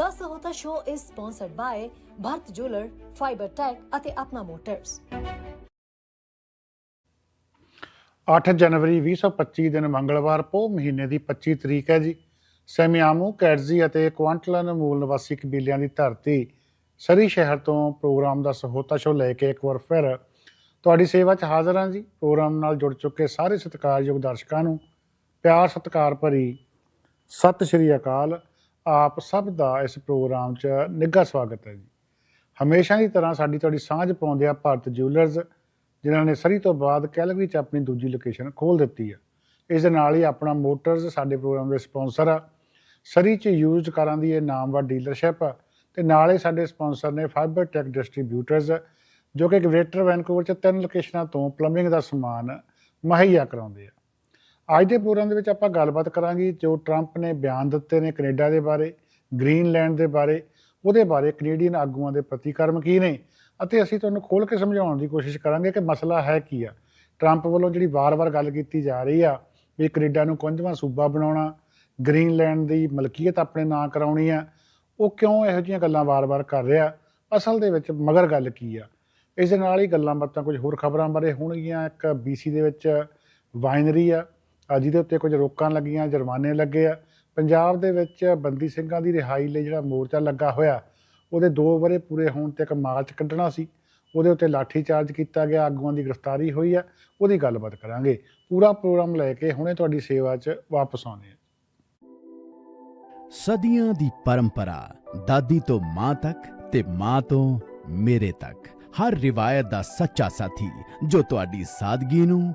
The Sahota Show is sponsored by Bharat Jeweler, Fiber Tech ਅਤੇ ਆਪਣਾ motors 8 ਜਨਵਰੀ 2025 ਦਿਨ ਮੰਗਲਵਾਰ ਪੋ ਮਹੀਨੇ ਦੀ 25 ਤਰੀਕ ਹੈ ਜੀ। ਸੈਮਿਆਮੂ ਕੈਟਜ਼ੀ ਅਤੇ ਕੁਆਂਟਲਨ ਮੂਲ ਨਿਵਾਸੀ ਕਬੀਲਿਆਂ ਦੀ ਧਰਤੀ ਸਰੀ ਸ਼ਹਿਰ ਤੋਂ ਪ੍ਰੋਗਰਾਮ ਦਾ ਸਹੋਤਾ ਸ਼ੋ ਲੈ ਕੇ ਇੱਕ ਵਾਰ ਫਿਰ ਤੁਹਾਡੀ ਸੇਵਾ 'ਚ ਹਾਜ਼ਰ ਹਾਂ ਜੀ। ਪ੍ਰੋਗਰਾਮ ਨਾਲ ਜੁੜ ਚੁੱਕੇ ਸਾਰੇ ਸਤਿਕਾਰਯੋਗ ਦਰਸ਼ਕਾਂ ਨੂੰ ਪਿਆਰ ਸਤਿਕਾਰ ਭਰੀ ਸਤਿ ਸ਼੍ਰੀ ਅਕਾਲ। ਆਪ ਸਭ ਦਾ ਇਸ ਪ੍ਰੋਗਰਾਮ 'ਚ ਨਿੱਘਾ ਸਵਾਗਤ ਹੈ ਜੀ। ਹਮੇਸ਼ਾ ਦੀ ਤਰ੍ਹਾਂ ਸਾਡੀ ਤੁਹਾਡੀ ਸਾਂਝ ਪਾਉਂਦੇ ਆ ਭਾਰਤ ਜਿਊਲਰਸ ਜਿਨ੍ਹਾਂ ਨੇ ਸਰੀ ਤੋਂ ਬਾਅਦ ਕੈਲਗਰੀ 'ਚ ਆਪਣੀ ਦੂਜੀ ਲੋਕੇਸ਼ਨ ਖੋਲ ਦਿੱਤੀ ਹੈ। ਇਸ ਦੇ ਨਾਲ ਹੀ ਆਪਣਾ ਮੋਟਰਸ ਸਾਡੇ ਪ੍ਰੋਗਰਾਮ ਦੇ ਸਪਾਂਸਰ ਆ। ਸਰੀ 'ਚ ਯੂਜ਼ਡ ਕਾਰਾਂ ਦੀ ਇਹ ਨਾਮਵਰ ਡੀਲਰਸ਼ਿਪ ਆ ਤੇ ਨਾਲ ਹੀ ਸਾਡੇ ਸਪਾਂਸਰ ਨੇ ਫਾਈਬਰ ਟੈਕ ਡਿਸਟ੍ਰੀਬਿਊਟਰਸ ਜੋ ਕਿ ਗ੍ਰੇਟਰ ਵੈਨਕੂਵਰ 'ਚ ਤਿੰਨ ਲੋਕੇਸ਼ਨਾਂ ਤੋਂ ਪਲੰਬਿੰਗ ਦਾ ਸਮਾਨ ਮੁਹੱਈਆ ਕਰਾਉਂਦੇ ਆ। ਅੱਜ ਦੇ ਪ੍ਰੋਗਰਾਮ ਦੇ ਵਿੱਚ ਆਪਾਂ ਗੱਲਬਾਤ ਕਰਾਂਗੇ ਜੋ ਟਰੰਪ ਨੇ ਬਿਆਨ ਦਿੱਤੇ ਨੇ ਕੈਨੇਡਾ ਦੇ ਬਾਰੇ, ਗ੍ਰੀਨਲੈਂਡ ਦੇ ਬਾਰੇ, ਉਹਦੇ ਬਾਰੇ ਕੈਨੇਡੀਅਨ ਆਗੂਆਂ ਦੇ ਪ੍ਰਤੀਕਰਮ ਕੀ ਨੇ, ਅਤੇ ਅਸੀਂ ਤੁਹਾਨੂੰ ਖੋਲ ਕੇ ਸਮਝਾਉਣ ਦੀ ਕੋਸ਼ਿਸ਼ ਕਰਾਂਗੇ ਕਿ ਮਸਲਾ ਹੈ ਕੀ ਆ। ਟਰੰਪ ਵੱਲੋਂ ਜਿਹੜੀ ਵਾਰ-ਵਾਰ ਗੱਲ ਕੀਤੀ ਜਾ ਰਹੀ ਆ ਵੀ ਕੈਨੇਡਾ ਨੂੰ ਕੁੰਜਵਾਂ ਸੂਬਾ ਬਣਾਉਣਾ, ਗ੍ਰੀਨਲੈਂਡ ਦੀ ਮਲਕੀਅਤ ਆਪਣੇ ਨਾਂ ਕਰਾਉਣੀ ਆ, ਉਹ ਕਿਉਂ ਇਹੋ ਜਿਹੀਆਂ ਗੱਲਾਂ ਵਾਰ-ਵਾਰ ਕਰ ਰਿਹਾ, ਅਸਲ ਦੇ ਵਿੱਚ ਮਗਰ ਗੱਲ ਕੀ ਆ? ਇਸ ਦੇ ਨਾਲ ਹੀ ਗੱਲਾਂ ਬਾਤਾਂ ਕੁਝ ਹੋਰ ਖਬਰਾਂ ਬਾਰੇ ਹੋਣਗੀਆਂ, ਇੱਕ BC ਦੇ ਵਿੱਚ ਵਾਈਨਰੀ ਆ ਜਿਹਦੇ ਉੱਤੇ ਕੁਝ ਰੋਕਾਂ ਲੱਗੀਆਂ, ਜੁਰਮਾਨੇ ਲੱਗੇ ਆ। ਪੰਜਾਬ ਦੇ ਵਿੱਚ ਬੰਦੀ ਸਿੰਘਾਂ ਦੀ ਰਿਹਾਈ ਲਈ ਜਿਹੜਾ ਮੋਰਚਾ ਲੱਗਾ ਹੋਇਆ, ਉਹਦੇ 2 ਵਰੇ ਪੂਰੇ ਹੋਣ ਤੇ ਇੱਕ ਮਾਰਚ ਕੱਢਣਾ ਸੀ। ਉਹਦੇ ਉੱਤੇ ਲਾਠੀ ਚਾਰਜ ਕੀਤਾ ਗਿਆ, ਆਗੂਆਂ ਦੀ ਗ੍ਰਿਫਤਾਰੀ ਹੋਈ ਆ, ਉਹਦੀ ਗੱਲਬਾਤ ਕਰਾਂਗੇ। ਪੂਰਾ ਪ੍ਰੋਗਰਾਮ ਲੈ ਕੇ ਹੁਣੇ ਤੁਹਾਡੀ ਸੇਵਾ 'ਚ ਵਾਪਸ ਆਉਂਦੇ ਹਾਂ। ਸਦੀਆਂ ਦੀ ਪਰੰਪਰਾ, ਦਾਦੀ ਤੋਂ ਮਾਂ ਤੱਕ ਤੇ ਮਾਂ ਤੋਂ ਮੇਰੇ ਤੱਕ। ਹਰ ਰਿਵਾਇਤ ਦਾ ਸੱਚਾ ਸਾਥੀ, ਜੋ ਤੁਹਾਡੀ ਸਾਦਗੀ ਨੂੰ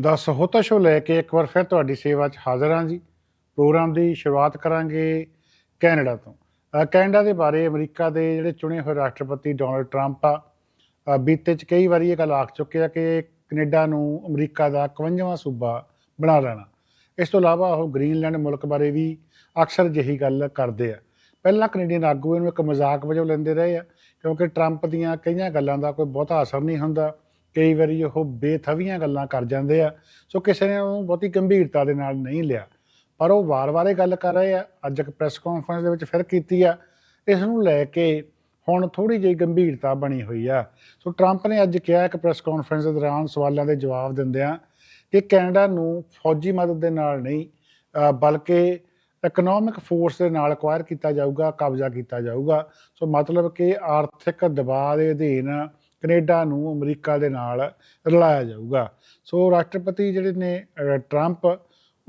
ਦਾ ਸਹੋਤਾ ਸ਼ੋ ਲੈ ਕੇ ਇੱਕ ਵਾਰ ਫਿਰ ਤੁਹਾਡੀ ਸੇਵਾ 'ਚ ਹਾਜ਼ਰ ਹਾਂ ਜੀ। ਪ੍ਰੋਗਰਾਮ ਦੀ ਸ਼ੁਰੂਆਤ ਕਰਾਂਗੇ ਕੈਨੇਡਾ ਤੋਂ। ਕੈਨੇਡਾ ਦੇ ਬਾਰੇ ਅਮਰੀਕਾ ਦੇ ਜਿਹੜੇ ਚੁਣੇ ਹੋਏ ਰਾਸ਼ਟਰਪਤੀ ਡੋਨਲਡ ਟਰੰਪ ਆ ਬੀਤੇ 'ਚ ਕਈ ਵਾਰੀ ਇਹ ਗੱਲ ਆਖ ਚੁੱਕੇ ਆ ਕਿ ਕੈਨੇਡਾ ਨੂੰ ਅਮਰੀਕਾ ਦਾ 51ਵਾਂ ਸੂਬਾ ਬਣਾ ਲੈਣਾ। ਇਸ ਤੋਂ ਇਲਾਵਾ ਉਹ ਗ੍ਰੀਨਲੈਂਡ ਮੁਲਕ ਬਾਰੇ ਵੀ ਅਕਸਰ ਜਿਹੀ ਗੱਲ ਕਰਦੇ ਆ। ਪਹਿਲਾਂ ਕੈਨੇਡੀਅਨ ਆਗੂ ਇਹਨੂੰ ਇੱਕ ਮਜ਼ਾਕ ਵਜੋਂ ਲੈਂਦੇ ਰਹੇ ਆ, ਕਿਉਂਕਿ ਟਰੰਪ ਦੀਆਂ ਕਈਆਂ ਗੱਲਾਂ ਦਾ ਕੋਈ ਬਹੁਤਾ ਅਸਰ ਨਹੀਂ ਹੁੰਦਾ। ਕਈ ਵਾਰੀ ਉਹ ਬੇਥਵੀਆਂ ਗੱਲਾਂ ਕਰ ਜਾਂਦੇ ਆ, ਸੋ ਕਿਸੇ ਨੇ ਉਹਨੂੰ ਬਹੁਤੀ ਗੰਭੀਰਤਾ ਦੇ ਨਾਲ ਨਹੀਂ ਲਿਆ। ਪਰ ਉਹ ਵਾਰ-ਵਾਰ ਇਹ ਗੱਲ ਕਰ ਰਹੇ ਆ, ਅੱਜ ਇੱਕ ਪ੍ਰੈਸ ਕਾਨਫਰੰਸ ਦੇ ਵਿੱਚ ਫਿਰ ਕੀਤੀ ਆ। ਇਸ ਨੂੰ ਲੈ ਕੇ ਹੁਣ ਥੋੜੀ ਜਿਹੀ ਗੰਭੀਰਤਾ ਬਣੀ ਹੋਈ ਆ। ਸੋ ਟਰੰਪ ਨੇ ਅੱਜ ਕਿਹਾ ਇੱਕ ਪ੍ਰੈਸ ਕਾਨਫਰੰਸ ਦੇ ਦੌਰਾਨ ਸਵਾਲਾਂ ਦੇ ਜਵਾਬ ਦਿੰਦਿਆਂ ਕਿ ਕੈਨੇਡਾ ਨੂੰ ਫੌਜੀ ਮਦਦ ਦੇ ਨਾਲ ਨਹੀਂ ਬਲਕਿ ਇਕਨੋਮਿਕ ਫੋਰਸ ਦੇ ਨਾਲ ਅਕਵਾਇਰ ਕੀਤਾ ਜਾਊਗਾ, ਕਬਜ਼ਾ ਕੀਤਾ ਜਾਊਗਾ। ਸੋ ਮਤਲਬ ਕਿ ਆਰਥਿਕ ਦਬਾਅ ਦੇ ਅਧੀਨ ਕੈਨੇਡਾ ਨੂੰ ਅਮਰੀਕਾ ਦੇ ਨਾਲ ਰਲਾਇਆ ਜਾਊਗਾ। ਸੋ ਰਾਸ਼ਟਰਪਤੀ ਜਿਹੜੇ ਨੇ ਟਰੰਪ,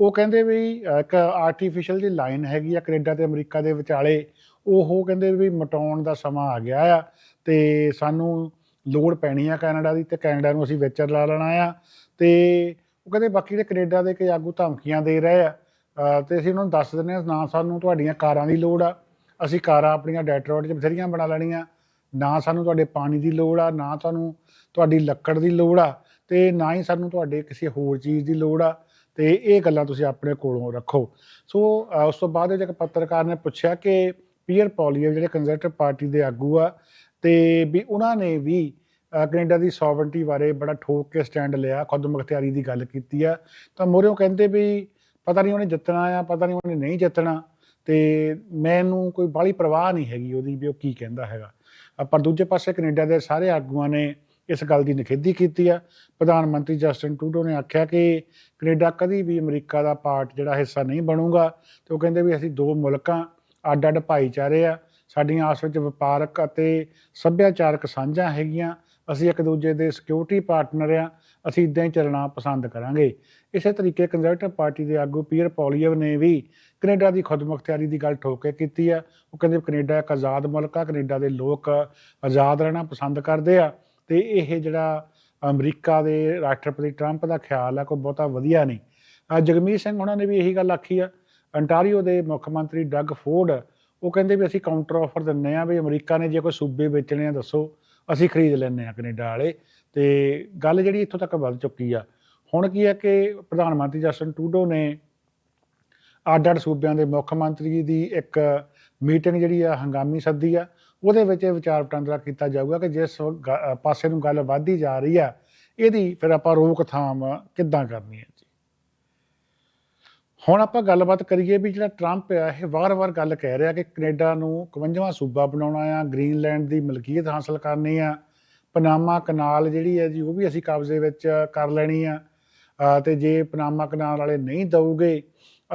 ਉਹ ਕਹਿੰਦੇ ਵੀ ਇੱਕ ਆਰਟੀਫੀਸ਼ੀਅਲ ਦੀ ਲਾਈਨ ਹੈਗੀ ਆ ਕੈਨੇਡਾ ਤੇ ਅਮਰੀਕਾ ਦੇ ਵਿਚਾਲੇ, ਉਹ ਕਹਿੰਦੇ ਵੀ ਮਟਾਉਣ ਦਾ ਸਮਾਂ ਆ ਗਿਆ ਆ ਤੇ ਸਾਨੂੰ ਲੋੜ ਪੈਣੀ ਆ ਕੈਨੇਡਾ ਦੀ ਤੇ ਕੈਨੇਡਾ ਨੂੰ ਅਸੀਂ ਵਿੱਚ ਲਾ ਲੈਣਾ ਆ। ਤੇ ਉਹ ਕਹਿੰਦੇ ਬਾਕੀ ਜਿਹੜੇ ਕੈਨੇਡਾ ਦੇ ਕਈ ਆਗੂ ਧਮਕੀਆਂ ਦੇ ਰਹੇ ਆ, ਅਹ, ਤੇ ਅਸੀਂ ਉਹਨਾਂ ਨੂੰ ਦੱਸ ਦਿੰਦੇ ਹਾਂ ਨਾ ਸਾਨੂੰ ਤੁਹਾਡੀਆਂ ਕਾਰਾਂ ਦੀ ਲੋੜ ਆ। ਅਸੀਂ ਕਾਰਾਂ ਆਪਣੀਆਂ ਡੈਟਰੋਇਟ 'ਚ ਬਥੇਰੀਆਂ ਬਣਾ ਲੈਣੀਆਂ। ਨਾ ਸਾਨੂੰ ਤੁਹਾਡੇ ਪਾਣੀ ਦੀ ਲੋੜ ਆ, ਨਾ ਤੁਹਾਨੂੰ ਤੁਹਾਡੀ ਲੱਕੜ ਦੀ ਲੋੜ ਆ ਤੇ ਨਾ ਹੀ ਸਾਨੂੰ ਤੁਹਾਡੇ ਕਿਸੇ ਹੋਰ ਚੀਜ਼ ਦੀ ਲੋੜ ਆ ਤੇ ਇਹ ਗੱਲਾਂ ਤੁਸੀਂ ਆਪਣੇ ਕੋਲੋਂ ਰੱਖੋ। ਸੋ ਉਸ ਤੋਂ ਬਾਅਦ ਵਿੱਚ ਇੱਕ ਪੱਤਰਕਾਰ ਨੇ ਪੁੱਛਿਆ ਕਿ ਪੀਅਰ ਪੌਲੀਅਰ ਜਿਹੜੇ ਕੰਜ਼ਰਵੇਟਿਵ ਪਾਰਟੀ ਦੇ ਆਗੂ ਆ ਤੇ ਵੀ ਉਹਨਾਂ ਨੇ ਵੀ, ਅਹ, ਕੈਨੇਡਾ ਦੀ ਸੋਵਰਨਟੀ ਬਾਰੇ ਬੜਾ ਠੋਕ ਕੇ ਸਟੈਂਡ ਲਿਆ ਖੁਦਮੁਖਤਿਆਰੀ ਦੀ ਗੱਲ ਕੀਤੀ ਆ। ਤਾਂ ਮੋਰਿਓ ਕਹਿੰਦੇ ਵੀ ਪਤਾ ਨਹੀਂ ਉਹਨੇ ਜਿੱਤਣਾ ਆ ਪਤਾ ਨਹੀਂ ਉਹਨੇ ਨਹੀਂ ਜਿੱਤਣਾ ਤੇ ਮੈਨੂੰ ਕੋਈ ਬਾਹਲੀ ਪਰਵਾਹ ਨਹੀਂ ਹੈਗੀ ਉਹਦੀ ਵੀ ਉਹ ਕੀ ਕਹਿੰਦਾ ਹੈਗਾ। ਪਰ ਦੂਜੇ ਪਾਸੇ ਕੈਨੇਡਾ ਦੇ ਸਾਰੇ ਆਗੂਆਂ ਨੇ ਇਸ ਗੱਲ ਦੀ ਨਿਖੇਧੀ ਕੀਤੀ ਆ। ਪ੍ਰਧਾਨ ਮੰਤਰੀ ਜਸਟਿਨ ਟੂਡੋ ਨੇ ਆਖਿਆ ਕਿ ਕੈਨੇਡਾ ਕਦੀ ਵੀ ਅਮਰੀਕਾ ਦਾ ਪਾਰਟ ਜਿਹੜਾ ਹਿੱਸਾ ਨਹੀਂ ਬਣੂਗਾ ਤੇ ਉਹ ਕਹਿੰਦੇ ਵੀ ਅਸੀਂ ਦੋ ਮੁਲਕਾਂ ਅੱਡ ਅੱਡ ਭਾਈਚਾਰੇ ਆ, ਸਾਡੀਆਂ ਆਪਸ ਵਿੱਚ ਵਪਾਰਕ ਅਤੇ ਸੱਭਿਆਚਾਰਕ ਸਾਂਝਾਂ ਹੈਗੀਆਂ, ਅਸੀਂ ਇੱਕ ਦੂਜੇ ਦੇ ਸਿਕਿਉਰਿਟੀ ਪਾਰਟਨਰ ਆ, ਅਸੀਂ ਇਦਾਂ ਹੀ ਚੱਲਣਾ ਪਸੰਦ ਕਰਾਂਗੇ। ਇਸੇ ਤਰੀਕੇ ਕੰਜ਼ਰਵੇਟਿਵ ਪਾਰਟੀ ਦੇ ਆਗੂ ਪੀਅਰ ਪੌਲੀਅਰ ਨੇ ਵੀ ਕੈਨੇਡਾ ਦੀ ਖੁਦਮੁਖਤਿਆਰੀ ਦੀ ਗੱਲ ਠੋਕ ਕੇ ਕੀਤੀ ਆ। ਉਹ ਕਹਿੰਦੇ ਵੀ ਕੈਨੇਡਾ ਇੱਕ ਆਜ਼ਾਦ ਮੁਲਕ ਆ, ਕੈਨੇਡਾ ਦੇ ਲੋਕ ਆਜ਼ਾਦ ਰਹਿਣਾ ਪਸੰਦ ਕਰਦੇ ਆ ਤੇ ਇਹ ਜਿਹੜਾ ਅਮਰੀਕਾ ਦੇ ਰਾਸ਼ਟਰਪਤੀ ਟਰੰਪ ਦਾ ਖਿਆਲ ਆ, ਕੋਈ ਬਹੁਤਾ ਵਧੀਆ ਨਹੀਂ। ਜਗਮੀਤ ਸਿੰਘ ਉਹਨਾਂ ਨੇ ਵੀ ਇਹੀ ਗੱਲ ਆਖੀ ਆ। ਅੰਟਾਰੀਓ ਦੇ ਮੁੱਖ ਮੰਤਰੀ ਡੱਗ ਫੋਰਡ, ਉਹ ਕਹਿੰਦੇ ਵੀ ਅਸੀਂ ਕਾਊਂਟਰ ਆਫਰ ਦਿੰਨੇ ਆ ਵੀ ਅਮਰੀਕਾ ਨੇ ਜੇ ਕੋਈ ਸੂਬੇ ਵੇਚਣੇ ਆ ਦੱਸੋ, ਅਸੀਂ ਖਰੀਦ ਲੈਣੇ ਆ ਕੈਨੇਡਾ ਵਾਲੇ। ਤੇ ਗੱਲ ਜਿਹੜੀ ਇੱਥੋਂ ਤੱਕ ਵੱਧ ਚੁੱਕੀ ਆ, ਹੁਣ ਕੀ ਹੈ ਕਿ ਪ੍ਰਧਾਨ ਮੰਤਰੀ ਜਸਟਨ ਟੂਡੋ ਨੇ ਅੱਡ-ਅੱਡ ਸੂਬਿਆਂ ਦੇ ਮੁੱਖ ਮੰਤਰੀ ਦੀ ਇੱਕ ਮੀਟਿੰਗ ਜਿਹੜੀ ਆ ਹੰਗਾਮੀ ਸੱਦੀ ਆ ਉਹਦੇ ਵਿੱਚ ਇਹ ਵਿਚਾਰ ਵਟਾਂਦਰਾ ਕੀਤਾ ਜਾਊਗਾ ਕਿ ਜਿਸ ਗ- ਪਾਸੇ ਨੂੰ ਗੱਲ ਵਧਦੀ ਜਾ ਰਹੀ ਆ ਇਹਦੀ ਫਿਰ ਆਪਾਂ ਰੋਕਥਾਮ ਕਿੱਦਾਂ ਕਰਨੀ ਹੈ ਜੀ? ਹੁਣ ਆਪਾਂ ਗੱਲਬਾਤ ਕਰੀਏ ਵੀ ਜਿਹੜਾ ਟਰੰਪ ਆ ਇਹ ਵਾਰ-ਵਾਰ ਗੱਲ ਕਹਿ ਰਿਹਾ ਕਿ ਕੈਨੇਡਾ ਨੂੰ 51ਵਾਂ ਸੂਬਾ ਬਣਾਉਣਾ ਆ ਗ੍ਰੀਨਲੈਂਡ ਦੀ ਮਲਕੀਅਤ ਹਾਸਲ ਕਰਨੀ ਆ ਪਨਾਮਾ ਕਨਾਲ ਜਿਹੜੀ ਹੈ ਜੀ ਉਹ ਵੀ ਅਸੀਂ ਕਬਜ਼ੇ ਵਿੱਚ ਕਰ ਲੈਣੀ ਆ ਅ, ਤੇ ਜੇ ਪਨਾਮਾ ਕਨਾਲ ਵਾਲੇ ਨਹੀਂ ਦਊਗੇ